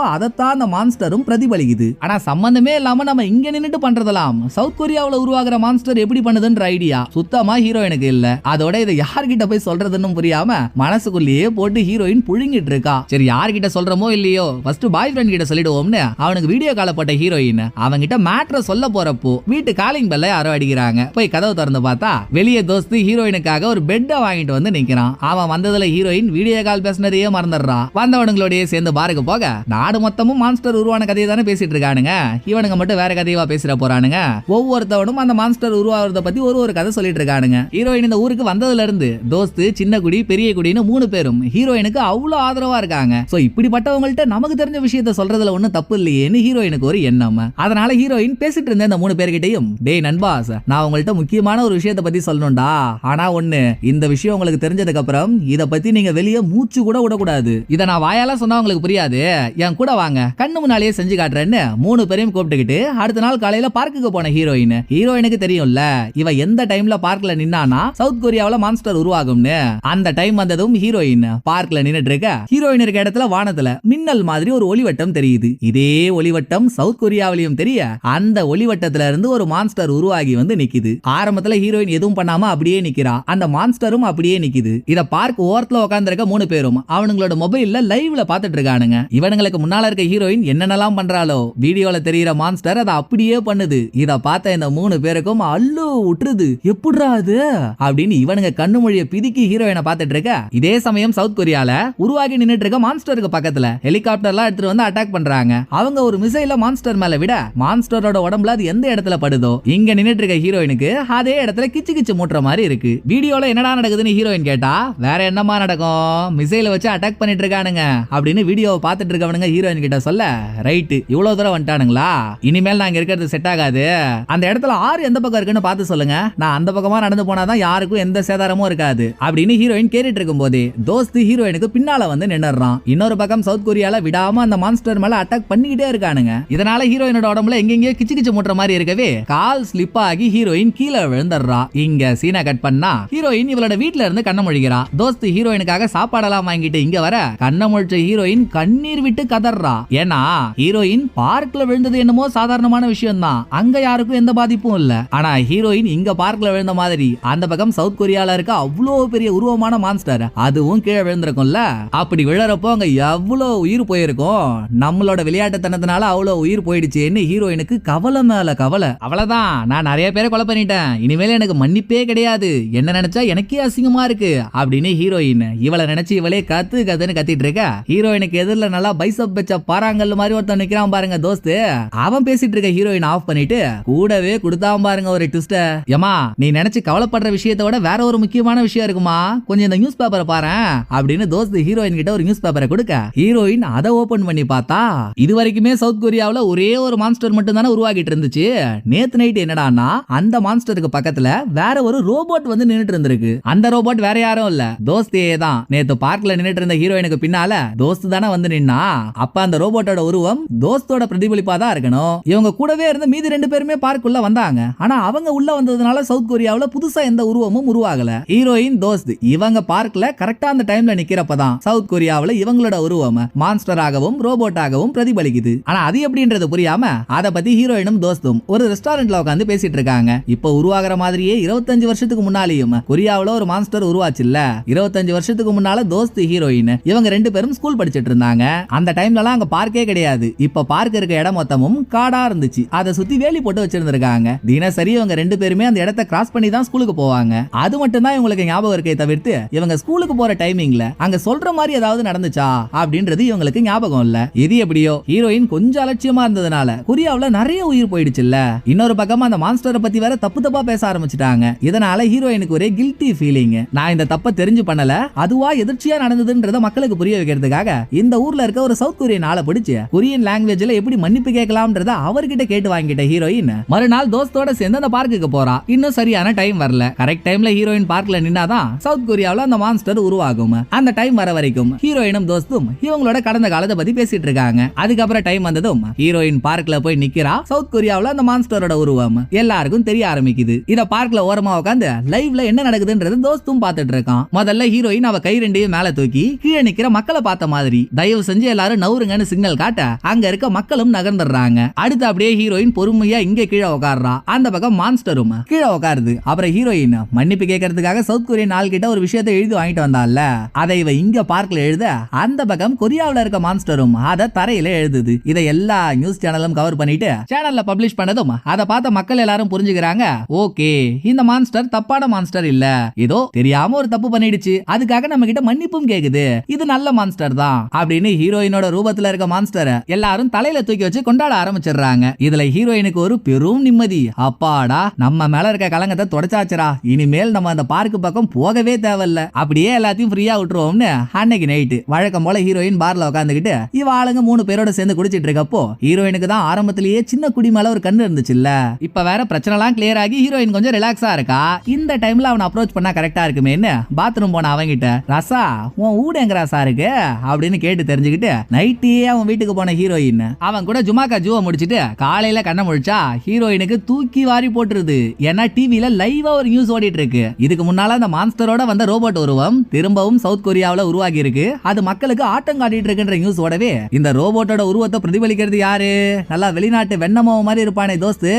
அதைத்தான் அந்த மான்ஸ்டரும் பிரதிபலிக்குது. ஆனா சம்பந்தமே இல்லாம நம்ம இங்க நின்னுட்டு பண்றதெல்லாம். சவுத் கொரியாவுல உருவாகிற மான்ஸ்டர் எப்படி பண்ணுதுன்ற ஐடியா சுத்தமா ஹீரோயினுக்கு இல்ல. அதோட இதை யார்கிட்ட போய் சொல்றதுன்னு புரியாம மனசுக்குள்ளேயே போட்டு ஹீரோயின் புழுங்கிட்டு இருக்கா. சரி யார்கிட்ட சொல்றமோ இல்லையோ ஃபர்ஸ்ட் பாய் ஃப்ரெண்ட் கிட்ட சொல்லிடுவோம்னு அவனுக்கு வீடியோ கால போட்ட ஹீரோயின் அவங்கிட்ட மேட்ர சொல்ல போறப்போ வீட்டு காலிங் பெல்ல யாரோ அடிக்கிறாங்க. போய் கதவு திறந்து பார்த்தா வெளியே தோஸ்து ஹீரோயினுக்காக ஒரு பெட்டை வாங்கிட்டு வந்து நிக்கிறான். அவன் வந்ததுல ஹீரோயின் வீடியோ கால் பேசினதையே மறந்துடுறான் வந்தவனுங்களோடய சேர்ந்து பாருக்கு போக நாடு மொத்தமும் மான்ஸ்டர் உருவான கதையை தானே பேசிட்டு இருக்கானுங்க. இவனுங்க மட்டும் வேற கதையவா பேசிட போறானுங்க. ஒவ்வொருத்தவனும் அந்த மான்ஸ்டர் உருவாகிறத பத்தி ஒரு ஒரு கதை சொல்லிட்டு இருக்கானுங்க. ஹீரோயின் இந்த ஊருக்கு வந்ததுல இருந்து தோஸ்து சின்ன குடி பெரிய குடின்னு மூணு பேரும் ஹீரோயினுக்கு அவ்வளவு ஆதரவா இருக்காங்க. சோ இப்படிப்பட்டவங்கள்ட்ட நமக்கு தெரிஞ்ச விஷயத்த சொல்றதுல ஒண்ணும் தப்பு இல்லையேன்னு ஹீரோயினுக்கு ஒரு எண்ணம். அதனால ஹீரோயின் பேசிட்டு இருந்த இந்த மூணு பேர்கிட்டையும் டேய் நண்பா நான் உங்கள்ட்ட முக்கியமான ஒரு விஷயத்த பத்தி சொல்லணும்டா. ஆனா ஒண்ணு இந்த விஷயம் உங்களுக்கு தெரிஞ்சதுக்கு அப்புறம் இத பத்தி நீங்க வெளியே மூச்சு கூட விடக்கூடாது. இதை நான் வாயாலாம் சொன்னா உங்களுக்கு புரியாது. என் கூட வாங்க. கண்ணு முன்னாலேயே செஞ்சு காட்டுறேன்னு மூணு பேரையும் கூப்பிட்டுக்கிட்டு அடுத்த நாள் காலையில பார்க்குக்கு போன ஹீரோயின் ஹீரோயினுக்கு தெரியும்ல இவ எந்த டைம்ல பார்க்ல நின்னானா சவுத் கொரியாவுல மான்ஸ்டர் உருவாகும்னு. அந்த டைம் வந்ததும் ஹீரோயின் பார்க்ல நின்னுட்டு இருக்க ஹீரோயின் இருக்க இடத்துல வானத்துல மின்னல் மாதிரி ஒரு ஒளிவட்டம் தெரியுது. இதே ஒளிவட்டம் சவுத் கொரியாவிலையும் தெரிய அந்த ஒளிவட்டத்துல இருந்து ஒரு மான்ஸ்டர் உருவாகி வந்து நிக்குது. ஆரம்பத்துல ஹீரோயின் எதுவும் பண்ணாம அப்படியே நிக்கிறா. அந்த மான்ஸ்டரும் அப்படியே நிக்குது. இத பார்க் ஓரத்துல உட்கார்ந்திருக்க மூணு பேரும். அவனுங்களோட மொபைல்ல லைவ்ல பாத்துட்டு இருக்கானுங்க இவனுங்களுக்கு முன்னால இருக்க ஹீரோயின் என்னென்னலாம் பண்றாளோ வீடியோல தெரியுற மான்ஸ்டர் அதை அப்படியே பண்ணுது. இத பார்த்த இந்த மூணு பேருக்கும் அல்லு விட்டுருது எப்படிடா அது? அப்படின்னு இவனுங்க கண்ணு மொழியை பிதுக்கி ஹீரோயினை பார்த்துட்டு இருக்க இதே சமயம் சவுத் கொரியால உருவாகி நின்னுட்டு இருக்க மான்ஸ்டருக்கு பக்கத்துல ஹெலிகாப்டர்லாம் எடுத்துட்டு வந்து அட்டாக் பண்றாங்க. அவங்க ஒரு மிசைல மான்ஸ்டர் மேல விட மான்ஸ்டரோட உடம்புல அது எந்த இடத்துல படுதோ இங்க நின்னுட்டு இருக்க ஹீரோயினுக்கு அதே இடத்துல கிச்சு கிச்சு மூட்டுற மாதிரி இருக்கு. வீடியோல என்னடா நடக்குதுன்னு ஹீரோயின் கேட்டா வேற என்னமா நடக்கும்? மிசைல வச்சு அட்டாக் பண்ணிட்டு இருக்கானுங்க அப்படின்னு வீடியோவை பார்த்துட்டு இருக்கவனுங்க ஹீரோயின் கிட்ட சொல்ல ரைட்டு இவ்வளவு தூரம் வந்துட்டானுங்களா? இனிமேல் நாங்க இருக்கிறது செட் ஆகாது. அந்த இடத்துல ஆறு எந்த பக்கம் இருக்குன்னு பார்த்து சொல்லுங்க. நான் அந்த பக்கமா நடந்து போனாதான் யாருக்கும் எந்த சேதாரமும் இருக்காது. அப்படின்னு ஹீரோயின் கேட்டுட்டு இருக்கும்போது தோஸ்து ஹீரோயினுக்கு பின்னால வந்து நின்னுறான் இன்னொரு பக்கம் சவுத் கொரியால விடாம அந்த மான்ஸ்டர் மேல அட்டாக் பண்ணிக்கிட்டே இருக்கானுங்க. இதனால ஹீரோயினோட உடம்புல எங்கெங்கயோ கிச்சு கிச்சு முட்டுற மாதிரி இருக்கவே கால் ஸ்லிப் ஆகி ஹீரோயின் கீழே விழுந்துடுறா. இங்க சீனை கட் பண்ணா ஹீரோயின் இவளோட வீட்ல இருந்து கண்ண மொழிகிறா தோஸ்து ஹீரோயினுக்காக சாப்பாடெல்லாம் வாங்கிட்டு இங்க வர கண்ணமுழிச்ச ஹீரோயின் கண்ணீர் விட்டு கதறா. ஏன்னா ஹீரோயின் பார்க்ல விழுந்தது என்னமோ சாதாரணமான விஷயம் தான் அங்க யாருக்கும் எந்த பாதிப்பும் இல்ல. ஆனா ஹீரோயின் இங்க பார்க்ல விழுந்த மாதிரி அந்த பக்கம் சவுத் கொரியால இருக்க அவ்வளோ பெரிய உருவமான மான்ஸ்டர் அதுவும் கீழே விழுந்திருக்கும்ல. அப்படி விழறப்போ அங்க எவ்வளவு உயிர் போயிருக்கும். நம்மளோட விளையாட்டுத்தனத்தினால அவ்வளவு உயிர் போயிடுச்சேன்னு ஹீரோயினுக்கு கவலை மேல கவலை. அவ்வளவுதான். நான் நிறைய பேரை கொலை பண்ணிட்டேன். இனிமேல் எனக்கு மன்னிப்பே கிடையாது. என்ன நினைச்சா எனக்கே அசிங்கமா இருக்கு. அப்படின்னு ஹீரோயின் இவளை நினைச்சு இவளே கத்து கத்துன்னு கத்திட்டு இருக்க ஹீரோயினுக்கு எதிரில் நல்லா பைசப் வச்ச பாறாங்கல் மாதிரி ஒருத்தன் நிக்கிறான் பாருங்க தோஸ்து. அவன் பேசிட்டு இருக்க ஹீரோயின் ஆஃப் பண்ணிட்டு கூடவே கொடுத்தான் பாருங்க ஒரு ட்விஸ்ட ஏமா நீ நினைச்சு கவலைப்படுற விஷயத்த விட வேற ஒரு முக்கியமான விஷயம் இருக்குமா? கொஞ்சம் இந்த நியூஸ் பேப்பரை பாரு அப்படின்னு தோஸ்து ஹீரோயின் கிட்ட ஒரு நியூஸ் பேப்பரை கொடுக்க. ஹீரோயின் அதை ஓபன் பண்ணி பார்த்தா இது வரைக்குமே சவுத் கொரியாவுல ஒரே ஒரு மான்ஸ்டர் மட்டும் தானே உருவாகிட்டு இருந்துச்சு. நேத்து நைட் என்னடான்னா அந்த மான்ஸ்டருக்கு பக்கத்துல வேற ஒரு ரோபோட் வந்து நின்னுட்டு இருந்திருக்கு. அந்த ரோபோட் வேற யாரும் இல்ல. தோஸ்தே தான். நேத்து பார்க்ல நின்றுட்டு இருந்த ஹீரோயினுக்கு பின்னால தோஸ்து தானே வந்து நின்னா? அப்ப அந்த ரோபோட்டோட உருவம் தோஸ்தோட பிரதிபலிப்பா தான் இருக்கணும். இவங்க கூடவே இருந்த மீதி ரெண்டு பேருமே பார்க்குள்ள வந்தாங்க. ஆனா அவங்க உள்ள வந்ததுனால சவுத் கொரியாவுல புதுசா எந்த உருவமும் உருவாகல. ஹீரோயின் தோஸ்த். இவங்க பார்க்ல கரெக்டா அந்த டைம்ல நிக்கிறப்பதான் சவுத் கொரியாவுல இவங்களோட உருவம் மான்ஸ்டராகவும் ரோபோட்டாகவும் பிரதிபலிக்குது. ஆனா அது எப்படின்றது புரியாம அத பத்தி ஹீரோயினும் தோஸ்தும் ஒரு ரெஸ்டாரண்ட்ல உட்காந்து பேசிட்டு இருக்காங்க. இப்ப உருவாகிற மாதிரியே இருபத்தஞ்சு வருஷத்துக்கு முன்னாலேயும் கொரியாவுல ஒரு மான்ஸ்டர் உருவாச்சு இல்ல இருபத்தஞ்சு வருஷத்துக்கு முன்னால தோஸ்து ஹீரோயின் இவங்க ரெண்டு ரெண்டு பேரும் ஸ்கூல் படிச்சிட்டு இருந்தாங்க. அந்த டைம்லலாம் அங்க பார்க்கே கிடையாது. இப்ப பார்க் இருக்க இடம் மொத்தமும் காடா இருந்துச்சு. அதை சுத்தி வேலி போட்டு வச்சிருந்திருக்காங்க. தினசரி இவங்க ரெண்டு பேருமே அந்த இடத்த கிராஸ் பண்ணி தான் ஸ்கூலுக்கு போவாங்க. அது மட்டும் தான் இவங்களுக்கு ஞாபகம் இருக்கே தவிர்த்து இவங்க ஸ்கூலுக்கு போற டைமிங்ல அங்க சொல்ற மாதிரி ஏதாவது நடந்துச்சா? அப்படின்றது இவங்களுக்கு ஞாபகம் இல்ல. இது எப்படியோ ஹீரோயின் கொஞ்சம் அலட்சியமா இருந்ததுனால கொரியாவுல நிறைய உயிர் போயிடுச்சுல்ல. இன்னொரு பக்கமா அந்த மான்ஸ்டரை பத்தி வேற தப்பு தப்பா பேச ஆரம்பிச்சிட்டாங்க. இதனால ஹீரோயினுக்கு ஒரே கில்ட்டி ஃபீலிங் நான் இந்த தப்பை தெரிஞ்சு பண்ணல. அதுவா எதிர்ச்சியா நடந்ததுன்றத மக்களுக்கு புரிய வைக்கிறதுக்காக இந்த ஊர்ல இருக்க ஒரு சவுத் கொரியன் ஆளை பிடிச்சு கொரியன் லாங்குவேஜ்ல எப்படி மன்னிப்பு கேட்கலாம்ன்றத அவர்கிட்ட கேட்டு வாங்கிட்ட ஹீரோயின் மறுநாள் தோஸ்தோட சேர்ந்து அந்த பார்க்குக்கு போறா. இன்னும் சரியான டைம் வரல. கரெக்ட் டைம்ல ஹீரோயின் பார்க்ல நின்னாதான் சவுத் கொரியாவில் அந்த மான்ஸ்டர் உருவாகும். அந்த டைம் வர வரைக்கும் ஹீரோயினும் தோஸ்தும் இவங்களோட கடந்த காலத்தை பத்தி பேசிட்டு இருக்காங்க. அதுக்கப்புறம் டைம் வந்ததும் ஹீரோயின் பார்க்ல போய் நிக்கிறா. சவுத் கொரியாவுல அந்த மான்ஸ்டரோட உருவம். எல்லாருக்கும் தெரிய ஆரம்பிக்குது. இத பார்க்ல ஓரமா உட்காந்து லைவ்ல என்ன நடக்குதுன்றது தோஸ்தும் பார்த்துட்டு இருக்கான். முதல்ல ஹீரோயின் அவ கை ரெண்டையும் மேல தூக்கி கீழே நிக்கிற மக்களை பார்த்த மாதிரி தயவு செஞ்சு எல்லாரும் நவுருங்கன்னு சிக்னல் காட்ட அங்க இருக்க மக்களும் நகர்ந்துடுறாங்க. அடுத்து அப்படியே ஹீரோயின் பொறுமையா இங்க கீழே உட்கார்றா அந்த பக்கம் மான்ஸ்டரும் கீழே உட்காருது அப்புறம் ஹீரோயின் மன்னிப்பு கேட்கறதுக்காக சவுத் கொரியன் ஆள் கிட்ட ஒரு விஷயத்தை எழுதி வாங்கிட்டு வந்தால அதை இவ இங்க பார்க்ல எழுத அந்த பக்கம் கொரியாவுல இருக்க மான்ஸ்டரும் அதை தரையில எழுதுது. இதை எல்லா நியூஸ் சேனலும் கவர் பண்ணிட்டு சேனல்ல பப்ளிஷ் பண்ணதும் அதை பார்த்த மக்கள் எல்லாரும் புரிஞ்சுக்கிறாங்க. ஓகே இந்த மான்ஸ்டர் தப்பான மான்ஸ்டர் இல்ல. ஏதோ தெரியாம ஒரு தப்பு பண்ணிடுச்சு. அதுக்காக நம்ம கிட்ட மன்னிப்பும் கேக்குது. இது நல்ல மான்ஸ்டர் தான் அப்படின்னு ஹீரோயினோட ரூபத்துல இருக்க மான்ஸ்டரை எல்லாரும் தலையில தூக்கி வச்சு கொண்டாட ஆரம்பிச்சிடுறாங்க. இதுல ஹீரோயினுக்கு ஒரு பெரும் நிம்மதி. அப்பாடா நம்ம மேல இருக்க கலங்கத்தை தொடச்சாச்சுரா இனிமேல் நம்ம அந்த பார்க்கு பக்கம் போகவே தேவையில்ல. அப்படியே எல்லாத்தையும் ஃப்ரீயா விட்டுருவோம்னு அன்னைக்கு நைட்டு வழக்கம் போல ஹீரோயின் பார்ல உட்காந்துக்கிட்டு இவ ஆளுங்க மூணு பேரோட சேர்ந்து குடிச்சிட்டு இருக்கப்போ ஹீரோயினுக்கு தான் ஆரம்பத்திலேயே சின்ன குடி மேல ஒரு கண்ணு இருந்துச்சுல்ல. இப்ப வேற பிரச்சனைலாம் கிளியர் ஆகி ஹீரோயின் கொஞ்சம் ரிலாக்ஸா இருக்கா? இந்த டைம்ல அவனை அப்ரோச் பண்ணா கரெக்டா இருக்குமேன்னு பாத்ரூம் போன அவங்கிட்ட ரசா உன் ஊடு எங்க ரசா இருக்கு அப்படின்னு கேட்டு தெரிஞ்சுக்கிட்டு நைட்டே அவன் வீட்டுக்கு போன ஹீரோயின் அவன் கூட ஜுமாக்கா ஜூவை முடிச்சிட்டு காலையில கண்ணை முழிச்சா ஹீரோயினுக்கு தூக்கி வாரி போட்டுருது. ஏன்னா டிவில லைவா ஒரு நியூஸ் ஓடிட்டு இருக்கு இதுக்கு முன்னால அந்த மான்ஸ்டரோட வந்த ரோபோட் உருவம் திரும்பவும் சவுத் கொரியாவுல உருவாகி இருக்கு அது மக்களுக்கு ஆட்டம் காட்டிட்டு இருக்குன்ற நியூஸ் ஓடவே இந்த ரோபோட்டோட உருவத்தை பிரதிபலிக்கிறது யாரு? நல்லா வெளிநாட்டு வெண்ணமோ மாதிரி இருப்பானே தோஸ்து.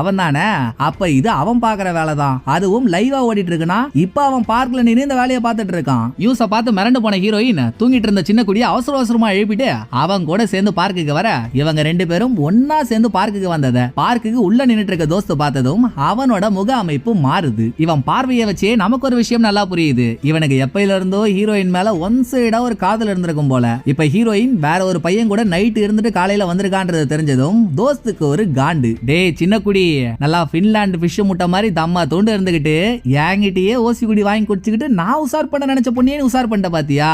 அவன் தானே? அப்ப இது அவன் பாக்குற வேலை தான் அதுவும் லைவா ஓடிட்டு இருக்குன்னா இப்ப அவன் பார்க்ல நின்று இந்த வேலையை பார்த்துட்டு இருக்கான் நியூஸ பார்த்து மிரண்டு போன ஹீரோயின் தூங்கிட்டு இருந்த சின்ன குடியை அவசர அவசரமா எழுப்பிட்டு அவன் கூட சேர்ந்து பார்க்குக்கு வர இவங்க ரெண்டு பேரும் ஒன்னா சேர்ந்து பார்க்குக்கு வந்தத பார்க்குக்கு உள்ள நின்றுட்டு இருக்க தோஸ்து பார்த்ததும் அவனோட முக அமைப்பு மாறுது. இவன் பார்வையை வச்சே நமக்கு ஒரு விஷயம் நல்லா புரியுது. இவனுக்கு எப்பையில இருந்தோ ஹீரோயின் மேல ஒன் சைடா ஒரு காதல் இருந்திருக்கும் போல. இப்ப ஹீரோயின் வேற ஒரு பையன் கூட நைட் இருந்துட்டு காலையில வந்திருக்கான்றது தெரிஞ்சதும் தோஸ்துக்கு ஒரு காண்டு. டேய் சின்ன குடி நல்லா பின்லாண்டு ஃபிஷ் முட்டை மாதிரி தம்மா தோண்டு இருந்துகிட்டு என்கிட்டயே ஓசி குடி வாங்கி குடிச்சுக்கிட்டு நான் உசார் பண்ண நினைச்ச பொண்ணியே உசார் பண்ணிட்ட பாத்தியா?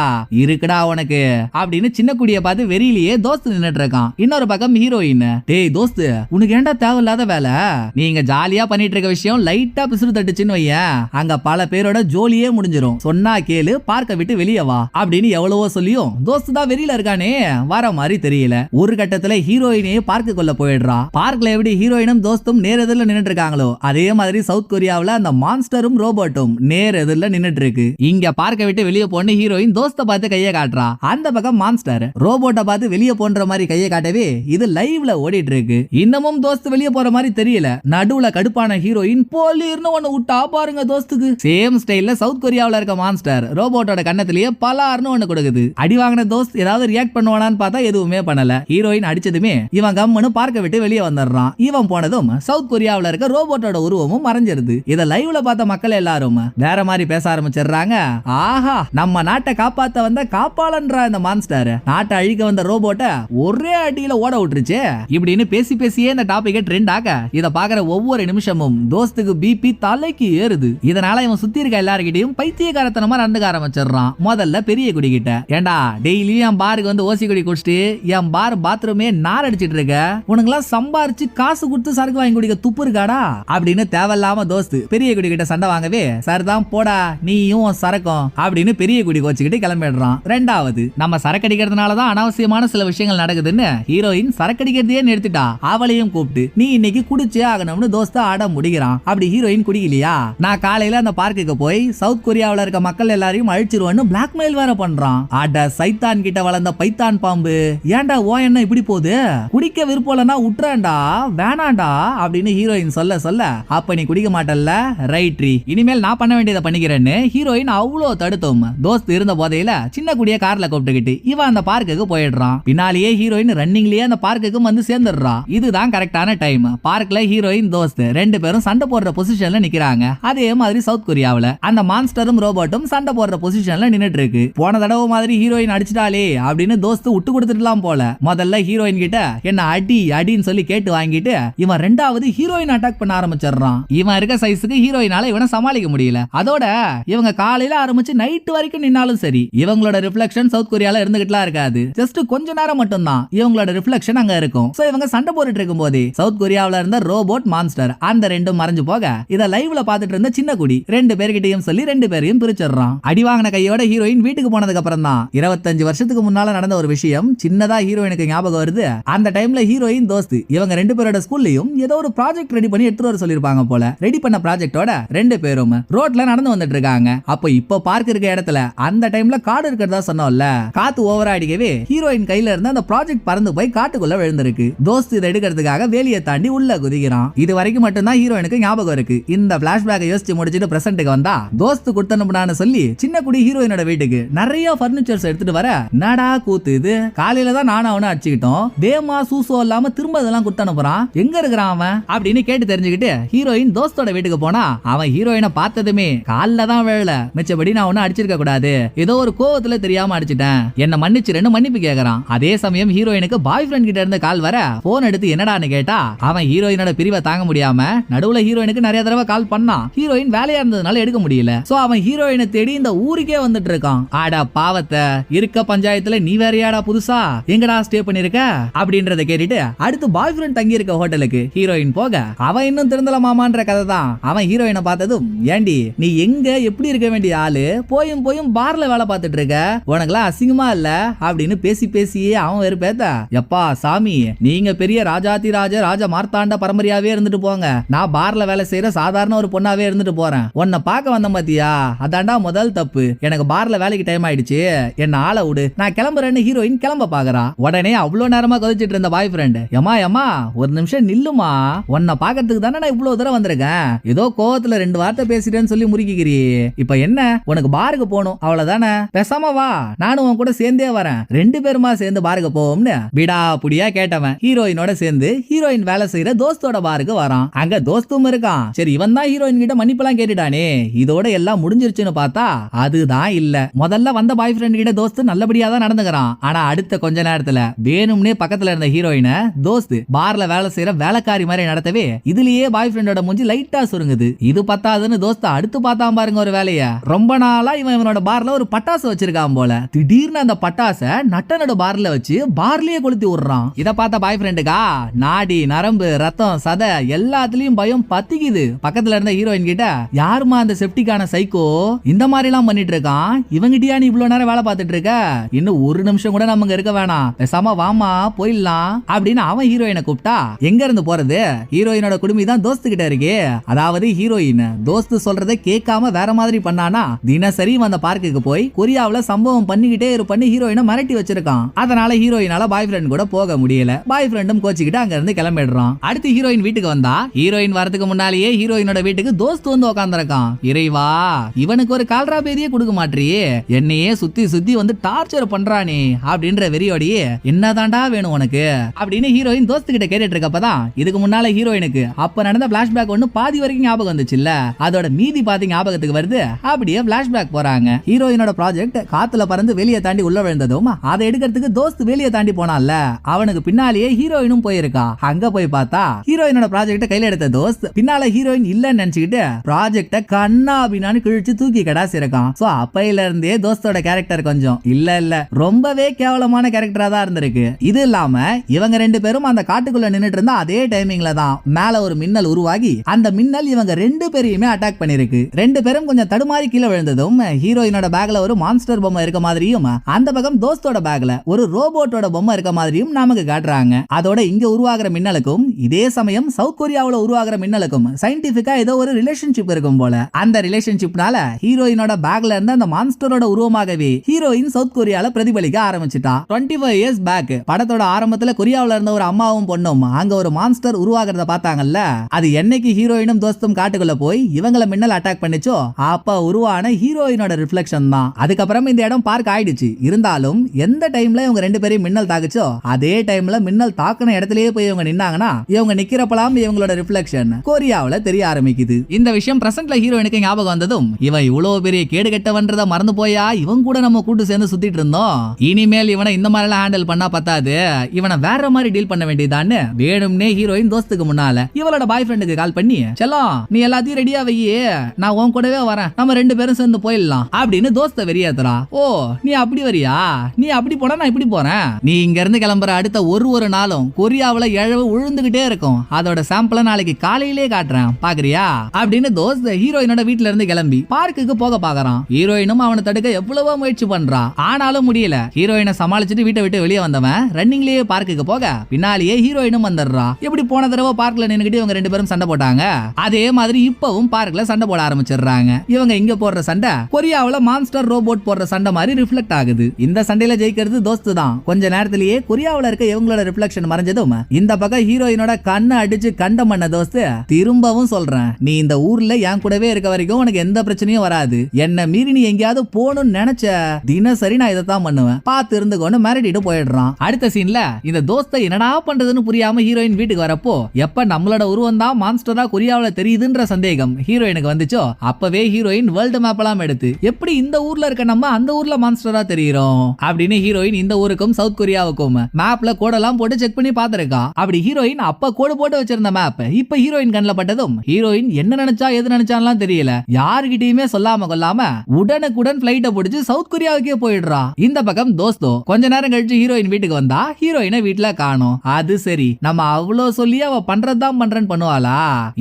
இருக்குடா உனக்கு? அப்படின்னு சின்ன குடிய பார்த்து வெறியிலேயே தோஸ்து நின்னுட்டு இருக்கான். இன்னொரு பக்கம் ஹீரோயின் டேய் தோஸ்து உனக்கு ஏன்டா தேவையில்லாத வேலை? நீங்க ஜாலியா பண்ணிட்டு இருக்க விஷயம் லைட்டா பிசுறு தட்டுச்சுன்னு வையேன் அங்க பல பேரோட ஜோலியே முடிஞ்சிரும். சொன்னா கேளு பார்க்க விட்டு வெளியே வா அப்படின்னு எவ்வளவோ சொல்லியும் தோஸ்து தான் வெளியில இருக்கானே. வர மாதிரி தெரியல. ஒரு கட்டத்துல ஹீரோயினையே பார்க்க கொள்ள போயிடுறா. பார்க்ல எப்படி ஹீரோயினும் தோஸ்தும் நேர் எதிரில் நின்னுட்டு இருக்காங்களோ அதே மாதிரி சவுத் கொரியாவுல அந்த மான்ஸ்டரும் ரோபோட்டும் நேர் எதிரில் நின்னுட்டு இருக்கு. இங்க பார்க்க விட்டு வெளியே போன ஹீரோயின் தோஸ்த பார்த்து கையை காட்டுறா. அந்த பக்கம் மான்ஸ்டர் ரோபோட்டை பார்த்து வெளியே போன்ற மாதிரி கையை காட்டவே இது லைவ்ல ஓடிட்டு இருக்கு இன்னமும் தோஸ்த் வெளியே போற மாதிரி தெரியல. நடுவுல கடுப்பான ஹீரோயின் போலீர்னு ஒண்ணு விட்டா பாருங்க தோஸ்துக்கு. சேம் ஸ்டைல்ல சவுத் கொரியாவுல இருக்க மான்ஸ்டர் ரோபோட்டோட கண்ணத்திலேயே பலார்னு ஒண்ணு கொடுக்குது. அடி வாங்கின தோஸ்த் ஏதாவது ரியாக்ட் பண்ணுவானான்னு பார்த்தா எதுவுமே பண்ணல. ஹீரோயின் அடிச்சதுமே இவன் கம்முன்னு பார்க்க விட்டு வெளியே வந்துடுறான். இவன் போனதும் சவுத் கொரியாவுல இருக்க ரோபோட்டோட உருவமும் மறைஞ்சிருது. இத லைவ்ல பார்த்த மக்கள் எல்லாரும் வேற மாதிரி பேச ஆரம்பிச்சிடுறாங்க. ஆஹா நம்ம நாட்டை காப்பாத்த வந்த காப்பாளன்றா இந்த மான்ஸ்டர் நாட்டை அழிக்க வந்த ரோபோட்டை ஒரே அடியில ஓட விட்டுருச்சு. இப்படின்னு பேசி பேசியே இந்த டாபிக்கை ட்ரெண்ட் ஆக இதை பாக்குற ஒவ்வொரு நிமிஷமும் தோஸ்துக்கு பிபி தலைக்கு ஏறுது. இதனால இவன் சுத்தி இருக்க எல்லாருக்கிட்டையும் பைத்தியகாரத்தனமா நடந்துக்க ஆரம்பிச்சிடுறான். முதல்ல பெரிய குடி கிட்ட. ஏண்டா டெய்லியும் என் பாருக்கு வந்து ஓசி குடி குடிச்சிட்டு என் பார் பாத்ரூமே நார் அடிச்சிட்டு இருக்க? உனக்குலாம் சம்பாரிச்சு காசு கொடுத்து சரக்கு வாங்கி குடிக்க துப்பு இருக்காடா? அப்படின்னு தேவையில்லாம தோஸ்து பெரிய குடி கிட்ட சண்டை வாங்கவே சரிதான் போடா நீயும் சரக்கும் அப்படின்னு பெரிய குடி கோச்சுக்கிட்டு கிளம்பிடுறான். ரெண்டாவது நம்ம சரக்கடிக்கிறதுனால தான் அனாவசியமான சில விஷயங்கள் நடக்குதுன்னு ஹீரோயின் சரக்கடிக்கிறதையே நிறுத்திட்டா. அவளையும் கூப்பிட்டு நீ இன்னைக்கு குடிச்சே ஆகணும்னு தோஸ்தா ஆட முடிகிறான். அப்படி ஹீரோயின் குடிக்கலையா? நான் காலையில அந்த பார்க்குக்கு போய் சவுத் கொரியாவுல இருக்க மக்கள் எல்லாரையும் அழிச்சிருவான்னு பிளாக்மெயில் வேற பண்றான். அட சைத்தான் கிட்ட வளர்ந்த பைத்தான் பாம்பு. ஏன்டா ஓ என்ன இப்படி போகுது? குடிக்க விருப்பம் இல்லைன்னா விட்டுறேன்டா வேணாண்டா அப்படின்னு ஹீரோயின் சொல்ல சொல்ல அப்ப நீ குடிக்க மாட்டல்ல ரைட்ரி இனிமேல் நான் பண்ண வேண்டியதை பண்ணிக்கிறேன்னு ஹீரோயின் அவ்வளோ தடுத்தோம். தோஸ்த் இருந்த போதையில சின்ன குடிய கார்ல கூப்பிட்டுக்கிட்டு இவன் அந்த பார்க்குக்கு போயிடுறான். பின்னாலேயே ஹீரோயின் ரன்னிங்லயே அந்த பார்க்குக்கு வந்து சேர்ந்துடுறான். இதுதான் கரெக்டான டைம் பார்க்ல ஹீரோயின் தோஸ்து ரெண்டு பேரும் சண்டை போடுற பொசிஷன்ல நிக்கிறாங்க. அதே மாதிரி சவுத் கொரியாவுல. அந்த மான்ஸ்டரும் ரோபோட்டும் சண்டை போடுற பொசிஷன்ல நின்னுட்டு இருக்கு போன தடவை மாதிரி ஹீரோயின் அடிச்சிட்டாலே அப்படின்னு தோஸ்து விட்டு கொடுத்துடலாம் போல. முதல்ல ஹீரோயின் கிட்ட என்ன அடி அடின்னு சொல்லி கேட்டு வாங்கிட்டு இவன் ரெண்டாவது ஹீரோயின் அட்டாக் பண்ண ஆரம்பிச்சிடுறான். இவன் இருக்க சைஸுக்கு ஹீரோயினால இவனை சமாளிக்க முடியல. அதோட இவங்க காலையில ஆரம்பிச்சு நைட் வரைக்கும் நின்னாலும் சரி. இவங்களோட ரிஃப்ளெக்ஷன் சவுத் கொரியால இருந்துகிட்டுலாம் இருக்காது. ஜஸ்ட் கொஞ்ச நேரம் மட்டும்தான். இவங்களோட ரிஃப்ளெக்ஷன் அங்க இருக்கும். சோ இவங்க சண்டை போட்டுட்டு இருக்கும் போதே சவுத் கொரியாவுல இருந்த ரோபோட் மான்ஸ்டர் அந்த ரெண்டும் மறைஞ்சு போக இத லைவ்ல பாத்துட்டு இருந்த சின்ன குடி ரெண்டு பேர்கிட்டயும் சொல்லி ரெண்டு பேரையும் பிரிச்சிடுறான். அடி வாங்கின கையோட ஹீரோயின் வீட்டுக்கு போனதுக்கு அப்புறம் தான் இருபத்தஞ்சு வருஷத்துக்கு முன்னால நடந்த ஒரு விஷயம் சின்னதா ஹீரோயினுக்கு ஞாபகம் வருது. அந்த டைம்ல ஹீரோயின் தோஸ்து இவங்க ரெண்டு பேரோட ஸ்கூல்லயும் ஏதோ ஒரு ப்ராஜெக்ட் ரெடி பண்ணி எடுத்துட்டு வர சொல்லிருப்பாங்க போல. ரெடி பண்ண ப்ராஜெக்டோட ரெண்டு பேரும் ரோட்ல நடந்து வந்துட்டு இருக்காங்க. அப்ப இப்ப பார்க் இருக்க இடத்துல அந்த டைம்ல காடு இருக்கிறதா விழுந்ததா சொன்னோம்ல. காத்து ஓவரா அடிக்கவே ஹீரோயின் கையில இருந்து அந்த ப்ராஜெக்ட் பறந்து போய் காட்டுக்குள்ள விழுந்திருக்கு. தோஸ்த் இதை எடுக்கிறதுக்காக வேலியை தாண்டி உள்ள குதிக்கிறான். இது வரைக்கும் மட்டும்தான் ஹீரோயினுக்கு ஞாபகம் இருக்கு. இந்த பிளாஷ்பேக் யோசிச்சு முடிச்சிட்டு பிரசன்ட்டுக்கு வந்தா தோஸ்து கொடுத்தனுப்புனான்னு சொல்லி சின்ன குடி ஹீரோயினோட வீட்டுக்கு நிறைய பர்னிச்சர்ஸ் எடுத்துட்டு வர நடா கூத்து இது? காலையில தான் நானும் அவனும் அடிச்சுக்கிட்டோம். தேமா சூசோ இல்லாம திரும்ப இதெல்லாம் கொடுத்து அனுப்புறான். எங்க இருக்கிறான் அவன்? அப்படின்னு கேட்டு தெரிஞ்சுக்கிட்டு ஹீரோயின் தோஸ்தோட வீட்டுக்கு போனா அவன் ஹீரோயினை பார்த்ததுமே கால்ல தான் வேலை மிச்சபடி நான் ஒன்னும் அடிச்சிருக்க கூடாது. ஏதோ ஒரு கோவத்துல தெரியாம அடிச்சிட்டேன். என்ன மன்னிச்சிருன்னு மன்னிப்பு கேக்குறான். அதே சமயம் ஹீரோயினுக்கு பாய் ஃப்ரெண்ட் கிட்ட இருந்து கால் வர போன் எடுத்து என்னடான்னு கேட்டா அவன் ஹீரோயினோட பிரிவை தாங்க முடியாம நடுவுல ஹீரோயினுக்கு நிறைய தடவை கால் பண்ணான். ஹீரோயின் வேலையா இருந்ததுனால எடுக்க முடியல. சோ அவன் ஹீரோயினை தேடி இந்த ஊருக்கே வந்துட்டு இருக்கான். ஆடா பாவத்தை இருக்க பஞ்சாயத்துல நீ வேறையாடா புதுசா? எங்கடா ஸ்டே பண்ணிருக்க? அப்படின்றத கேட்டுட்டு அடுத்து பாய் ஃப்ரெண்ட் தங்கி இருக்க ஹோட்டலுக்கு ஹீரோயின் போக அவன் இன்னும் திருந்தல மாமான்ற கதை தான். அவன் ஹீரோயினை பார்த்ததும் ஏண்டி நீ எங்க எப்படி இருக்க வேண்டிய ஆளு? போயும் போயும் பார்ல வேலை பார்த்துட்டு இருக்க. உனக்கெல்லாம் அசிங்கமா இல்ல? அப்படின்னு பேசி பேசியே அவன் வெறுப்பேத்த எப்பா சாமி நீங்க பெரிய ராஜாதி ராஜ ராஜ மார்த்தாண்ட பரம்பரையாவே இருந்துட்டு போங்க. நான் பார்ல வேலை செய்யற சாதாரண ஒரு பொண்ணாவே இருந்துட்டு போறேன். உன்னை பார்க்க வந்த பாத்தியா அதான்டா முதல் தப்பு. எனக்கு பார்ல வேலைக்கு டைம் ஆயிடுச்சு. என்ன ஆளை விடு. நான் கிளம்புறேன்னு ஹீரோயின் கிளம்ப பாக்குறா. உடனே அவ்வளவு நேரமா கொதிச்சிட்டு இருந்த பாய் ஃப்ரெண்ட் ஏமா ஏமா ஒரு நிமிஷம் நில்லுமா? உன்னை பாக்கிறதுக்கு தானே நான் இவ்வளவு தூரம் வந்திருக்கேன். ஏதோ கோவத்துல ரெண்டு வார்த்தை பேசிட்டேன்னு சொல்லி முறுக்கிக்கிறீ இப்ப என்ன? உனக்கு பாருக்கு போகணும். அவ்வளவுதானே? பேசாம வா நானும் உன் கூட சேர்ந்தே வரேன். ரெண்டு பேருமா சேர்ந்து பாருக்கு போவோம்னு? விடா புடியா கேட்டவன். ஹீரோயினோட சேர்ந்து ஹீரோயின் வேலை செய்யற தோஸ்தோட பாருக்கு வரான். அங்க தோஸ்தும் இருக்கான். சரி இவன் தான் ஹீரோயின் கிட்ட மன்னிப்பெல்லாம் கேட்டுட்டானே. இதோட எல்லாம் முடிஞ்சிருச்சுன்னு பார்த்தா அதுதான் இல்ல. முதல்ல வந்த பாய் ஃப்ரெண்ட் கிட்ட தோஸ்து நல்லபடியா தான் நடந்துக்கிறான். ஆனா அடுத்த கொஞ்ச நேரத்துல வேணும்னே பக்கத்துல இருந்த ஹீரோயினை தோஸ்து பார்ல வேலை செய்யற வேலைக்காரி மாதிரி நடத்தவே இதுலயே பாய் ஃப்ரெண்டோட மூஞ்சி லைட்டா சுருங்குது. இது பத்தாதுன்னு தோஸ்தா அடுத்து பார்த்தா பாருங்க ஒரு வேலைய. ரொம்ப நாளா இவன் இவனோட பார்ல ஒரு பட்டாசு வச்சிருக்கான் போல. திடீர்னு அந்த பட்டாச நட்டனோட பார்ல வச்சு பார்லயே கொளுத்தி விடுறான். இத பார்த்த பாய் ஃப்ரெண்டுக்கா நாடி நரம்பு ரத்தம் சதை எல்லாத்துலயும் பயம் பத்திக்குது. பக்கத்துல இருந்த ஹீரோயின் கிட்ட யாருமா அந்த செப்டிக்கான சைக்கோ இந்த மாதிரி எல்லாம் பண்ணிட்டு இருக்கான். இவங்கிட்டயா நீ இவ்வளவு நேரம் வேலை பார்த்துட்டு இருக்க? இன்னும் ஒரு நிமிஷம் கூட நம்ம இருக்க வேணாம். பேசாம வாமா போயிடலாம். அப்படின்னு அவன் ஹீரோயினை கூப்பிட்டா எங்க இருந்து போறது? ஹீரோயினோட குடும்பி தான் தோஸ்து கிட்ட இருக்கே. அதாவது ஹீரோயின் தோஸ்து சொல்றதை கேட்காம வேற மாதிரி பண்ணானா தினசரி அந்த பார்க்குக்கு போய் கொரியாவில் சம்பவம் பண்ணிக்கிட்டே இருப்பண்ணி ஹீரோயினை மிரட்டி வச்சிருக்கான். அதனால ஹீரோயினால பாய் ஃப்ரெண்ட் கூட போக முடியல. பாய் ஃப்ரெண்டும் கோச்சிக்கிட்டு அங்க இருந்து கிளம்பிடுறான். அடுத்து ஹீரோயின் வீட்டுக்கு வந்தா. ஹீரோயின் வரதுக்கு முன்னாலேயே ஹீரோயினோட வீட்டுக்கு தோஸ்து வந்து உட்காந்துருக்கான் இறைவா இவனுக்கு ஒரு கால்ரா பேதியே கொடுக்க மாட்டியே என்னையே சுத்தி சுத்தி வந்து டார்ச்சர் பண்றானே அப்படின்ற வெறியோடையே என்னதான்டா வேணும் உனக்கு? அப்படின்னு ஹீரோயின் தோஸ்து கிட்ட கேட்டுட்டு இருக்கப்பதான் இதுக்கு முன்னால ஹீரோயினுக்கு அப்ப நடந்த பிளாஷ்பேக் ஒண்ணு பாதி வரைக்கும் ஞாபகம் வந்துச்சுல்ல? அதோட மீதி பாதி ஞாபகத்துக்கு வருது. அப்படியே பிளாஷ்பேக் போறாங்க. ஹீரோயினோட ப்ராஜெக்ட் காத்துல பறந்து வெளியே தாண்டி உள்ள விழுந்ததும் அதை எடுக்கிறதுக்கு தோஸ்த் வெளியே தாண்டி போனான்ல. அவனுக்கு பின்னாலேயே ஹீரோயினும் போயிருக்கா. அங்க போய் பார்த்தா ஹீரோயினோட ப்ராஜெக்ட கையில எடுத்த தோஸ்த் பின்னால ஹீரோயின் இல்லன்னு நினைச்சுக்கிட்டு ப்ராஜெக்ட கண்ணா பின்னான்னு கிழிச்சு தூக்கி கடாசி இருக்கான் சோ அப்பையில இருந்தே தோஸ்தோட கேரக்டர் கொஞ்சம் இல்ல இல்ல. ரொம்பவே கேவலமான கேரக்டரா தான் இருந்திருக்கு. இது இல்லாம இவங்க ரெண்டு பேரும் அந்த காட்டுக்குள்ள நின்னுட்டு இருந்தா அதே டைமிங்ல தான் மேல ஒரு மின்னல் உருவாகி அந்த மின்னல் இவங்க ரெண்டு பேரையுமே அட்டாக் பண்ணிருக்கு. ரெண்டு பேரும் கொஞ்சம் தடுமாறி கீழே விழுந்ததும் ஹீரோயினோட பேக்ல ஒரு மான்ஸ்டர் பொம்மை இருக்க மாதிரியும் அந்த பக்கம் தோஸ்தோட பேக்ல ஒரு ரோபோட்டோட பொம்மை இருக்க மாதிரியும் நமக்கு காட்டுறாங்க. அதோட இங்க உருவாகிற மின்னலுக்கும் இதே சமயம் சவுத் கொரியாவில் உருவாகிற மின்னலுக்கும் சயின்டிபிக்கா ஏதோ ஒரு ரிலேஷன்ஷிப் இருக்கும் போல. அந்த ரிலேஷன்ஷிப்னால ஹீரோயினோட பேக்ல இருந்த அந்த மான்ஸ்டரோட உருவமாகவே ஹீரோயின் சவுத் கொரியால பிரதிபலிக்க ஆரம்பிச்சிட்டா. டுவெண்ட்டி ஃபைவ் இயர்ஸ் பேக் படத்தோட ஆரம்பத்துல கொரியாவுல இருந்த ஒரு அம்மாவும் பொண்ணும் அங்க ஒரு மான்ஸ்டர் உருவாகிறத பார்த்தாங்கல்ல? அது என்னைக்கு ஹீரோயினும் தோஸ்தும் காட்டுக்குள்ள போய் இவங்கள மின்னல் அட்டாக் பண்ணிச்சோ அப்ப உருவான ஹீரோயினோட ரிஃப்ளெக்ஷன் தான். அதுக்கப்புறம் இந்த இடம் பார்க் ஆயிடுச்சு. இருந்தாலும் எந்த டைம்ல இவங்க ரெண்டு பேரையும் மின்னல் தாக்குச்சோ அதே டைம்ல மின்னல் தாக்குன இடத்துலயே போய் இவங்க நின்னாங்கன்னா இவங்க நிக்கிறப்பலாம் இவங்களோட ரிஃப்ளெக்ஷன் கொரியாவில தெரிய ஆரம்பிக்குது. இந்த விஷயம் பிரசன்ட்ல ஹீரோயினுக்கு ஞாபகம் வந்ததும் இவன் இவ்வளவு பெரிய கேடு கெட்டவன்றத மறந்து போயா? இவன் கூட நம்ம கூட்டு சேர்ந்து சுத்திட்டு இருந்தோம். இனிமேல் இவனை இந்த மாதிரி எல்லாம் ஹேண்டில் பண்ணா பத்தாது. இவனை வேற மாதிரி டீல் பண்ண வேண்டியதான்னு வேணும்னே ஹீரோயின் தோஸ்துக்கு முன்னால இவளோட பாய் ஃப்ரெண்டுக்கு கால் பண்ணி செல்லம் நீ எல்லாத்தையும் ரெடியா வையே. நான் உன் கூடவே வரேன். நம்ம ரெண்டு பேரும் சேர்ந்து போயிடலாம். அப்படின்னு தோஸ்த வெறியேத்துறா ஓ நீ அப்படி வரியா? நீ அப்படி போனா நான் இப்படி போறேன். நீ இங்க இருந்து கிளம்புற அடுத்த ஒரு ஒரு நாளும் கொரியாவில் இழவு உழுந்துகிட்டே இருக்கும். அதோட சாம்பிள நாளைக்கு காலையிலே காட்டுறேன். பாக்குறியா? அப்படின்னு தோஸ்த ஹீரோயினோட வீட்டுல இருந்து கிளம்பி பார்க்குக்கு போக பாக்குறான். ஹீரோயினும் அவனை தடுக்க எவ்வளவோ முயற்சி பண்றான் ஆனாலும் முடியல. ஹீரோயினை சமாளிச்சுட்டு வீட்டை விட்டு வெளியே வந்தவன் ரன்னிங்லயே பார்க்குக்கு போக பின்னாலேயே ஹீரோயினும் வந்துடுறா. எப்படி போன தடவை பார்க்ல நின்னுகிட்டு இவங்க ரெண்டு பேரும் சண்டை போட்டாங்க? அதே மாதிரி இப்பவும் பார்க்ல சண்டை போட ஆரம்பிச்சிடுறாங்க. இவங்க இங்க போடுற சண்டை கொரியாவில் மான்ஸ்டர் ரோபோட் போடுற சண்டை சண்டை மாதிரி ரிஃப்ளெக்ட் ஆகுது. இந்த சண்டையில ஜெயிக்கிறது தோஸ்து தான். கொஞ்ச நேரத்திலேயே கொரியாவில் இருக்க இவங்களோட ரிஃப்ளெக்ஷன் மறைஞ்சதும் இந்த பக்கம் ஹீரோயினோட கண்ணை அடிச்சு கண்ட பண்ண தோஸ்து திரும்பவும் சொல்றேன். நீ இந்த ஊர்ல என் கூடவே இருக்க வரைக்கும் உனக்கு எந்த பிரச்சனையும் வராது. என்ன மீறி நீ எங்கேயாவது போகணும்னு நினைச்ச தினசரி நான் இதை தான் பண்ணுவேன். பார்த்து இருந்துக்கொண்டு மிரட்டிட்டு போயிடுறான். அடுத்த சீன்ல இந்த தோஸ்தை என்னடா பண்றதுன்னு புரியாம ஹீரோயின் வீட்டுக்கு வரப்போ எப்ப நம்மளோட உருவம் தான் மான்ஸ்டரா கொரியாவுல தெரியுதுன்ற சந்தேகம் ஹீரோயினுக்கு வந்துச்சோ அப்பவே ஹீரோயின் வேர்ல்டு மேப் எல்லாம் எடுத்து எப்படி இந்த ஊர்ல இருக்க நம்ம அந்த ஊர்ல மான்ஸ்டரா தெரியுறோம். அப்படின்னு ஹீரோயின் இந்த ஊருக்கும் சவுத் கொரியாவுக்கும் மேப்ல கோடெல்லாம் போட்டு செக் பண்ணி பார்த்திருக்கா. அப்படி ஹீரோயின் அப்ப கோடு போட்டு வச்சிருந்த மேப் இப்ப ஹீரோயின் கண்ணில் பட்டதும் ஹீரோயின் என்ன நினைச்சா எது நினைச்சான்லாம் தெரியல. யாருகிட்டயுமே சொல்லாம கொல்லாம உடனுக்குடன் பிளைட்ட பிடிச்சி சவுத் கொரியாவுக்கே போயிடுறா. இந்த பக்கம் தோஸ்தோ கொஞ்ச நேரம் கழிச்சு ஹீரோயின் வீட்டுக்கு வந்தா ஹீரோயினை வீட்டுல காணோம். அது சரி நம்ம அவ்வளோ சொல்லி அவ பண்றதுதான் பண்றேன்னு பண்ணுவாளா?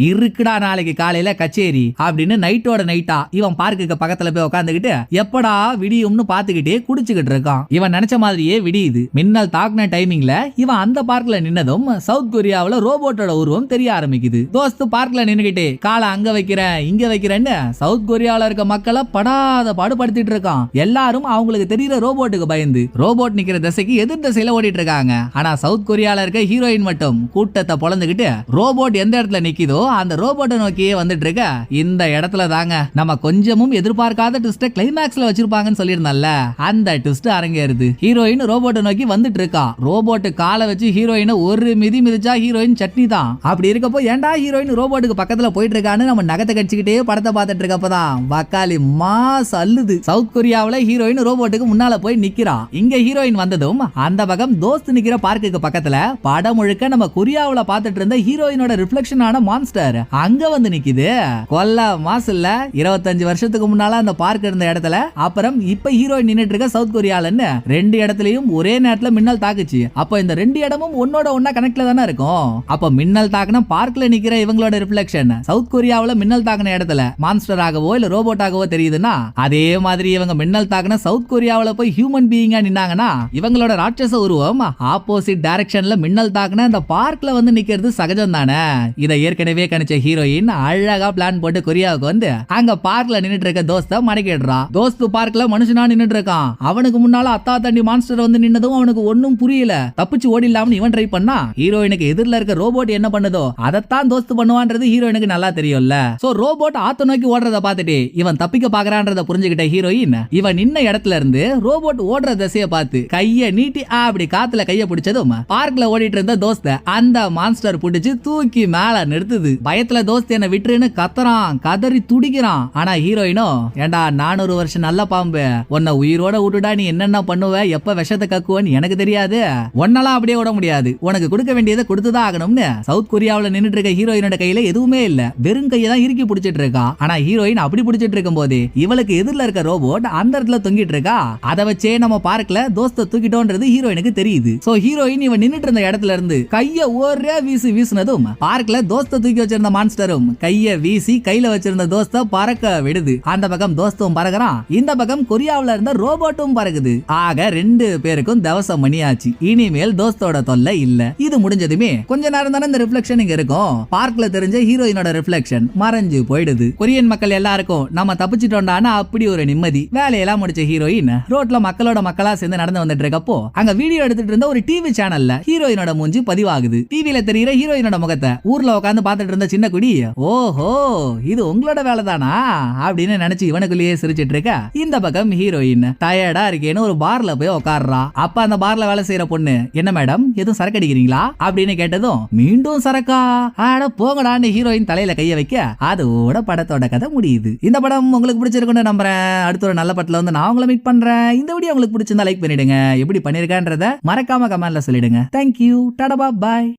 இருக்குடா நாளைக்கு காலையில கச்சேரி அப்படின்னு நைட்டோட நைட்டா இவன் பார்க்குக்கு பக்கத்துல போய் உட்காந்துக்கிட்டு எப்படா விடிய விடியும்னு பாத்துக்கிட்டே குடிச்சுக்கிட்டு இருக்கான். இவன் நினைச்ச மாதிரியே விடியுது. மின்னல் தாக்குன டைமிங்ல இவன் அந்த பார்க்ல நின்னதும் சவுத் கொரியாவுல ரோபோட்டோட உருவம் தெரிய ஆரம்பிக்குது. தோஸ்து பார்க்ல நின்னுகிட்டே காலை அங்க வைக்கிறேன் இங்க வைக்கிறேன்னு சவுத் கொரியாவுல இருக்க மக்களை படாத பாடுபடுத்திட்டு இருக்கான். எல்லாரும் அவங்களுக்கு தெரியற ரோபோட்டுக்கு பயந்து. ரோபோட் நிக்கிற திசைக்கு எதிர் திசையில ஓடிட்டு இருக்காங்க. ஆனா சவுத் கொரியால இருக்க ஹீரோயின் மட்டும் கூட்டத்தை பொழந்துகிட்டு ரோபோட் எந்த இடத்துல நிக்குதோ அந்த ரோபோட்டை நோக்கியே வந்துட்டு இருக்க. இந்த இடத்துல தாங்க நம்ம கொஞ்சமும் எதிர்பார்க்காத ட்விஸ்ட கிளைமேக்ஸ்ல வச்சிருப்பாங்கன்னு சொல்லியிருந்தல்ல? அந்த ட்விஸ்ட் அரங்கேறுது. ஹீரோயின் ரோபோட்டை நோக்கி வந்துட்டு இருக்கா ரோபோட் காலை வச்சு ஹீரோயினை ஒரு மிதி மிதிச்சா ஹீரோயின் சட்னி தான். அப்படி இருக்கப்போ ஏன்டா ஹீரோயின் ரோபோட்டுக்கு பக்கத்துல போயிட்டு இருக்கான்னு நம்ம நகத்தை கடிச்சுக்கிட்டே படத்தை பார்த்துட்டு இருக்கப்பதான். வக்காலி மாஸ் அல்லுது சவுத் கொரியாவுல ஹீரோயின் ரோபோட்டுக்கு முன்னால போய் நிக்கிறா. இங்க ஹீரோயின் வந்ததும் அந்த பக்கம் தோஸ்து நிக்கிற பார்க்குக்கு பக்கத்துல படம் முழுக்க நம்ம கொரியாவுல பார்த்துட்டு இருந்த ஹீரோயினோட ரிஃப்ளெக்ஷன் ஆன மான்ஸ்டர் அங்க வந்து நிக்குது. கொல்ல மாசம் இல்ல. இருபத்தஞ்சு வருஷத்துக்கு முன்னால அந்த பார்க் இருந்த இடத்துல அப்புறம் இப்ப ஹீரோயின் நின்னுட்டு இருக்க சவுத் கொரியாலன்னு ரெண்டு இடத்துலயும் ஒரே நேரத்துல மின்னல் தாக்குச்சு. அப்ப இந்த ரெண்டு இடமும் ஒன்னோட ஒன்னா கனெக்ட்ல தானே இருக்கும்? அப்ப மின்னல் தாக்குன பார்க்ல நிக்கிற இவங்களோட ரிஃப்ளெக்ஷன் சவுத் கொரியாவுல மின்னல் தாக்குன இடத்துல மான்ஸ்டர் ஆகவோ இல்ல ரோபோட் ஆகவோ தெரியுதுன்னா அதே மாதிரி இவங்க மின்னல் தாக்குன சவுத் கொரியாவுல போய் ஹியூமன் பீயிங்கா நின்னாங்கன்னா இவங்களோட ராட்சச உருவம் ஆப்போசிட் டைரக்ஷன்ல மின்னல் தாக்குன அந்த பார்க்ல வந்து நிக்கிறது சகஜம் தானே? இதை ஏற்கனவே கணிச்ச ஹீரோயின் அழகா பிளான் போட்டு கொரியாவுக்கு வந்து அங்க பார்க்ல நின்னுட்டு இருக்க தோஸ்த மடக்கிடுறான் தோஸ்து பார்க்ல மனுஷ மனுஷனா நின்னுட்டு இருக்கான் அவனுக்கு முன்னால அத்தா தண்டி மான்ஸ்டர் வந்து நின்னதும் அவனுக்கு ஒன்னும் புரியல. தப்பிச்சு ஓடிடலாம்னு இவன் ட்ரை பண்ணா ஹீரோயினுக்கு எதிரில் இருக்க ரோபோட் என்ன பண்ணுதோ அதைத்தான் தோஸ்து பண்ணுவான்றது ஹீரோயினுக்கு நல்லா தெரியும்ல. சோ ரோபோட் ஆத்த நோக்கி ஓடுறத பார்த்துட்டு இவன் தப்பிக்க பாக்குறான்றத புரிஞ்சுக்கிட்ட ஹீரோயின் இவன் நின்ன இடத்துல இருந்து ரோபோட் ஓடுற திசையை பார்த்து கைய நீட்டி ஆ, அப்படி காத்துல கைய பிடிச்சதும் பார்க்ல ஓடிட்டு இருந்த தோஸ்த அந்த மான்ஸ்டர் பிடிச்சு தூக்கி மேல நிறுத்துது. பயத்துல தோஸ்த் என்ன விட்டுருன்னு கத்துறான் கதறி துடிக்கிறான். ஆனா ஹீரோயினோ ஏண்டா நானூறு வருஷம் நல்ல பாம்பு. உன்னை உயிரோட விட்டுடா நீ என்னென்ன பண்ணுவ எப்ப விஷத்தை கக்குவன்னு எனக்கு தெரியாது. உன்னெல்லாம் அப்படியே விட முடியாது. உனக்கு கொடுக்க வேண்டியதை கொடுத்துதான் ஆகணும்னு சவுத் கொரியாவில் நின்றுட்டு இருக்க ஹீரோயினோட கையில எதுவுமே இல்ல. வெறும் கையை தான் இறுக்கி பிடிச்சிட்டு இருக்கா. ஆனா ஹீரோயின் அப்படி பிடிச்சிட்டு இருக்கும் போது இவளுக்கு எதிரில் இருக்க ரோபோட் அந்த இடத்துல தொங்கிட்டு இருக்கா? அதை வச்சே நம்ம பார்க்கல தோஸ்த தூக்கிட்டோன்றது ஹீரோயினுக்கு தெரியுது. சோ ஹீரோயின் இவன் நின்றுட்டு இருந்த இடத்துல இருந்து கைய ஒரே வீசி வீசினதும் பார்க்கல தோஸ்த தூக்கி வச்சிருந்த மான்ஸ்டரும் கைய வீசி கையில வச்சிருந்த தோஸ்த பறக்க விடுது. அந்த பக்கம் தோஸ்தும் பறக்கிறான். இந்த பக்கம் கொரிய கொரியாவுல இருந்த ரோபோட்டும் பறக்குது. ஆக ரெண்டு பேருக்கும் தவசம் மணியாச்சு இனிமேல் தோஸ்தோட தொல்லை இல்ல. இது முடிஞ்சதுமே கொஞ்ச நேரம் தானே இந்த ரிஃப்ளெக்ஷன் இங்க இருக்கும். பார்க்ல தெரிஞ்ச ஹீரோயினோட ரிஃப்ளெக்ஷன் மறைஞ்சு போயிடுது. கொரியன் மக்கள் எல்லாருக்கும் நம்ம தப்பிச்சிட்டோம்டானா அப்படி ஒரு நிம்மதி. வேலையெல்லாம் முடிச்ச ஹீரோயின் ரோட்ல மக்களோட மக்களா சேர்ந்து நடந்து வந்துட்டு இருக்கப்போ அங்க வீடியோ எடுத்துட்டு இருந்த ஒரு டிவி சேனல்ல ஹீரோயினோட மூஞ்சி பதிவாகுது. டிவியில தெரியுற ஹீரோயினோட முகத்தை ஊர்ல உட்காந்து பார்த்துட்டு இருந்த சின்ன குடி ஓஹோ இது உங்களோட வேலை தானா அப்படின்னு நினைச்சு இவனுக்குள்ளேயே சிரிச்சிட்டு இருக்க இந்த பக்கம் ஹீரோயின் டயர்டா இருக்கேன்னு ஒரு பார்ல போய் உட்காடுறா அப்ப அந்த பார்ல வேலை செய்யற பொண்ணு என்ன மேடம் எதுவும் சரக்கு அடிக்கிறீங்களா? அப்படின்னு கேட்டதும் மீண்டும் சரக்கா? ஆட போங்கடான்னு ஹீரோயின் தலையில கைய வைக்க அதோட படத்தோட கதை முடியுது. இந்த படம் உங்களுக்கு பிடிச்சிருக்குன்னு நம்புறேன். அடுத்த ஒரு நல்ல படத்துல வந்து நான் உங்களை மீட் பண்றேன். இந்த வீடியோ உங்களுக்கு பிடிச்சிருந்தா லைக் பண்ணிடுங்க. எப்படி பண்ணிருக்கேன்றத மறக்காம கமெண்ட்ல சொல்லிடுங்க. தேங்க்யூ டடபா பாய்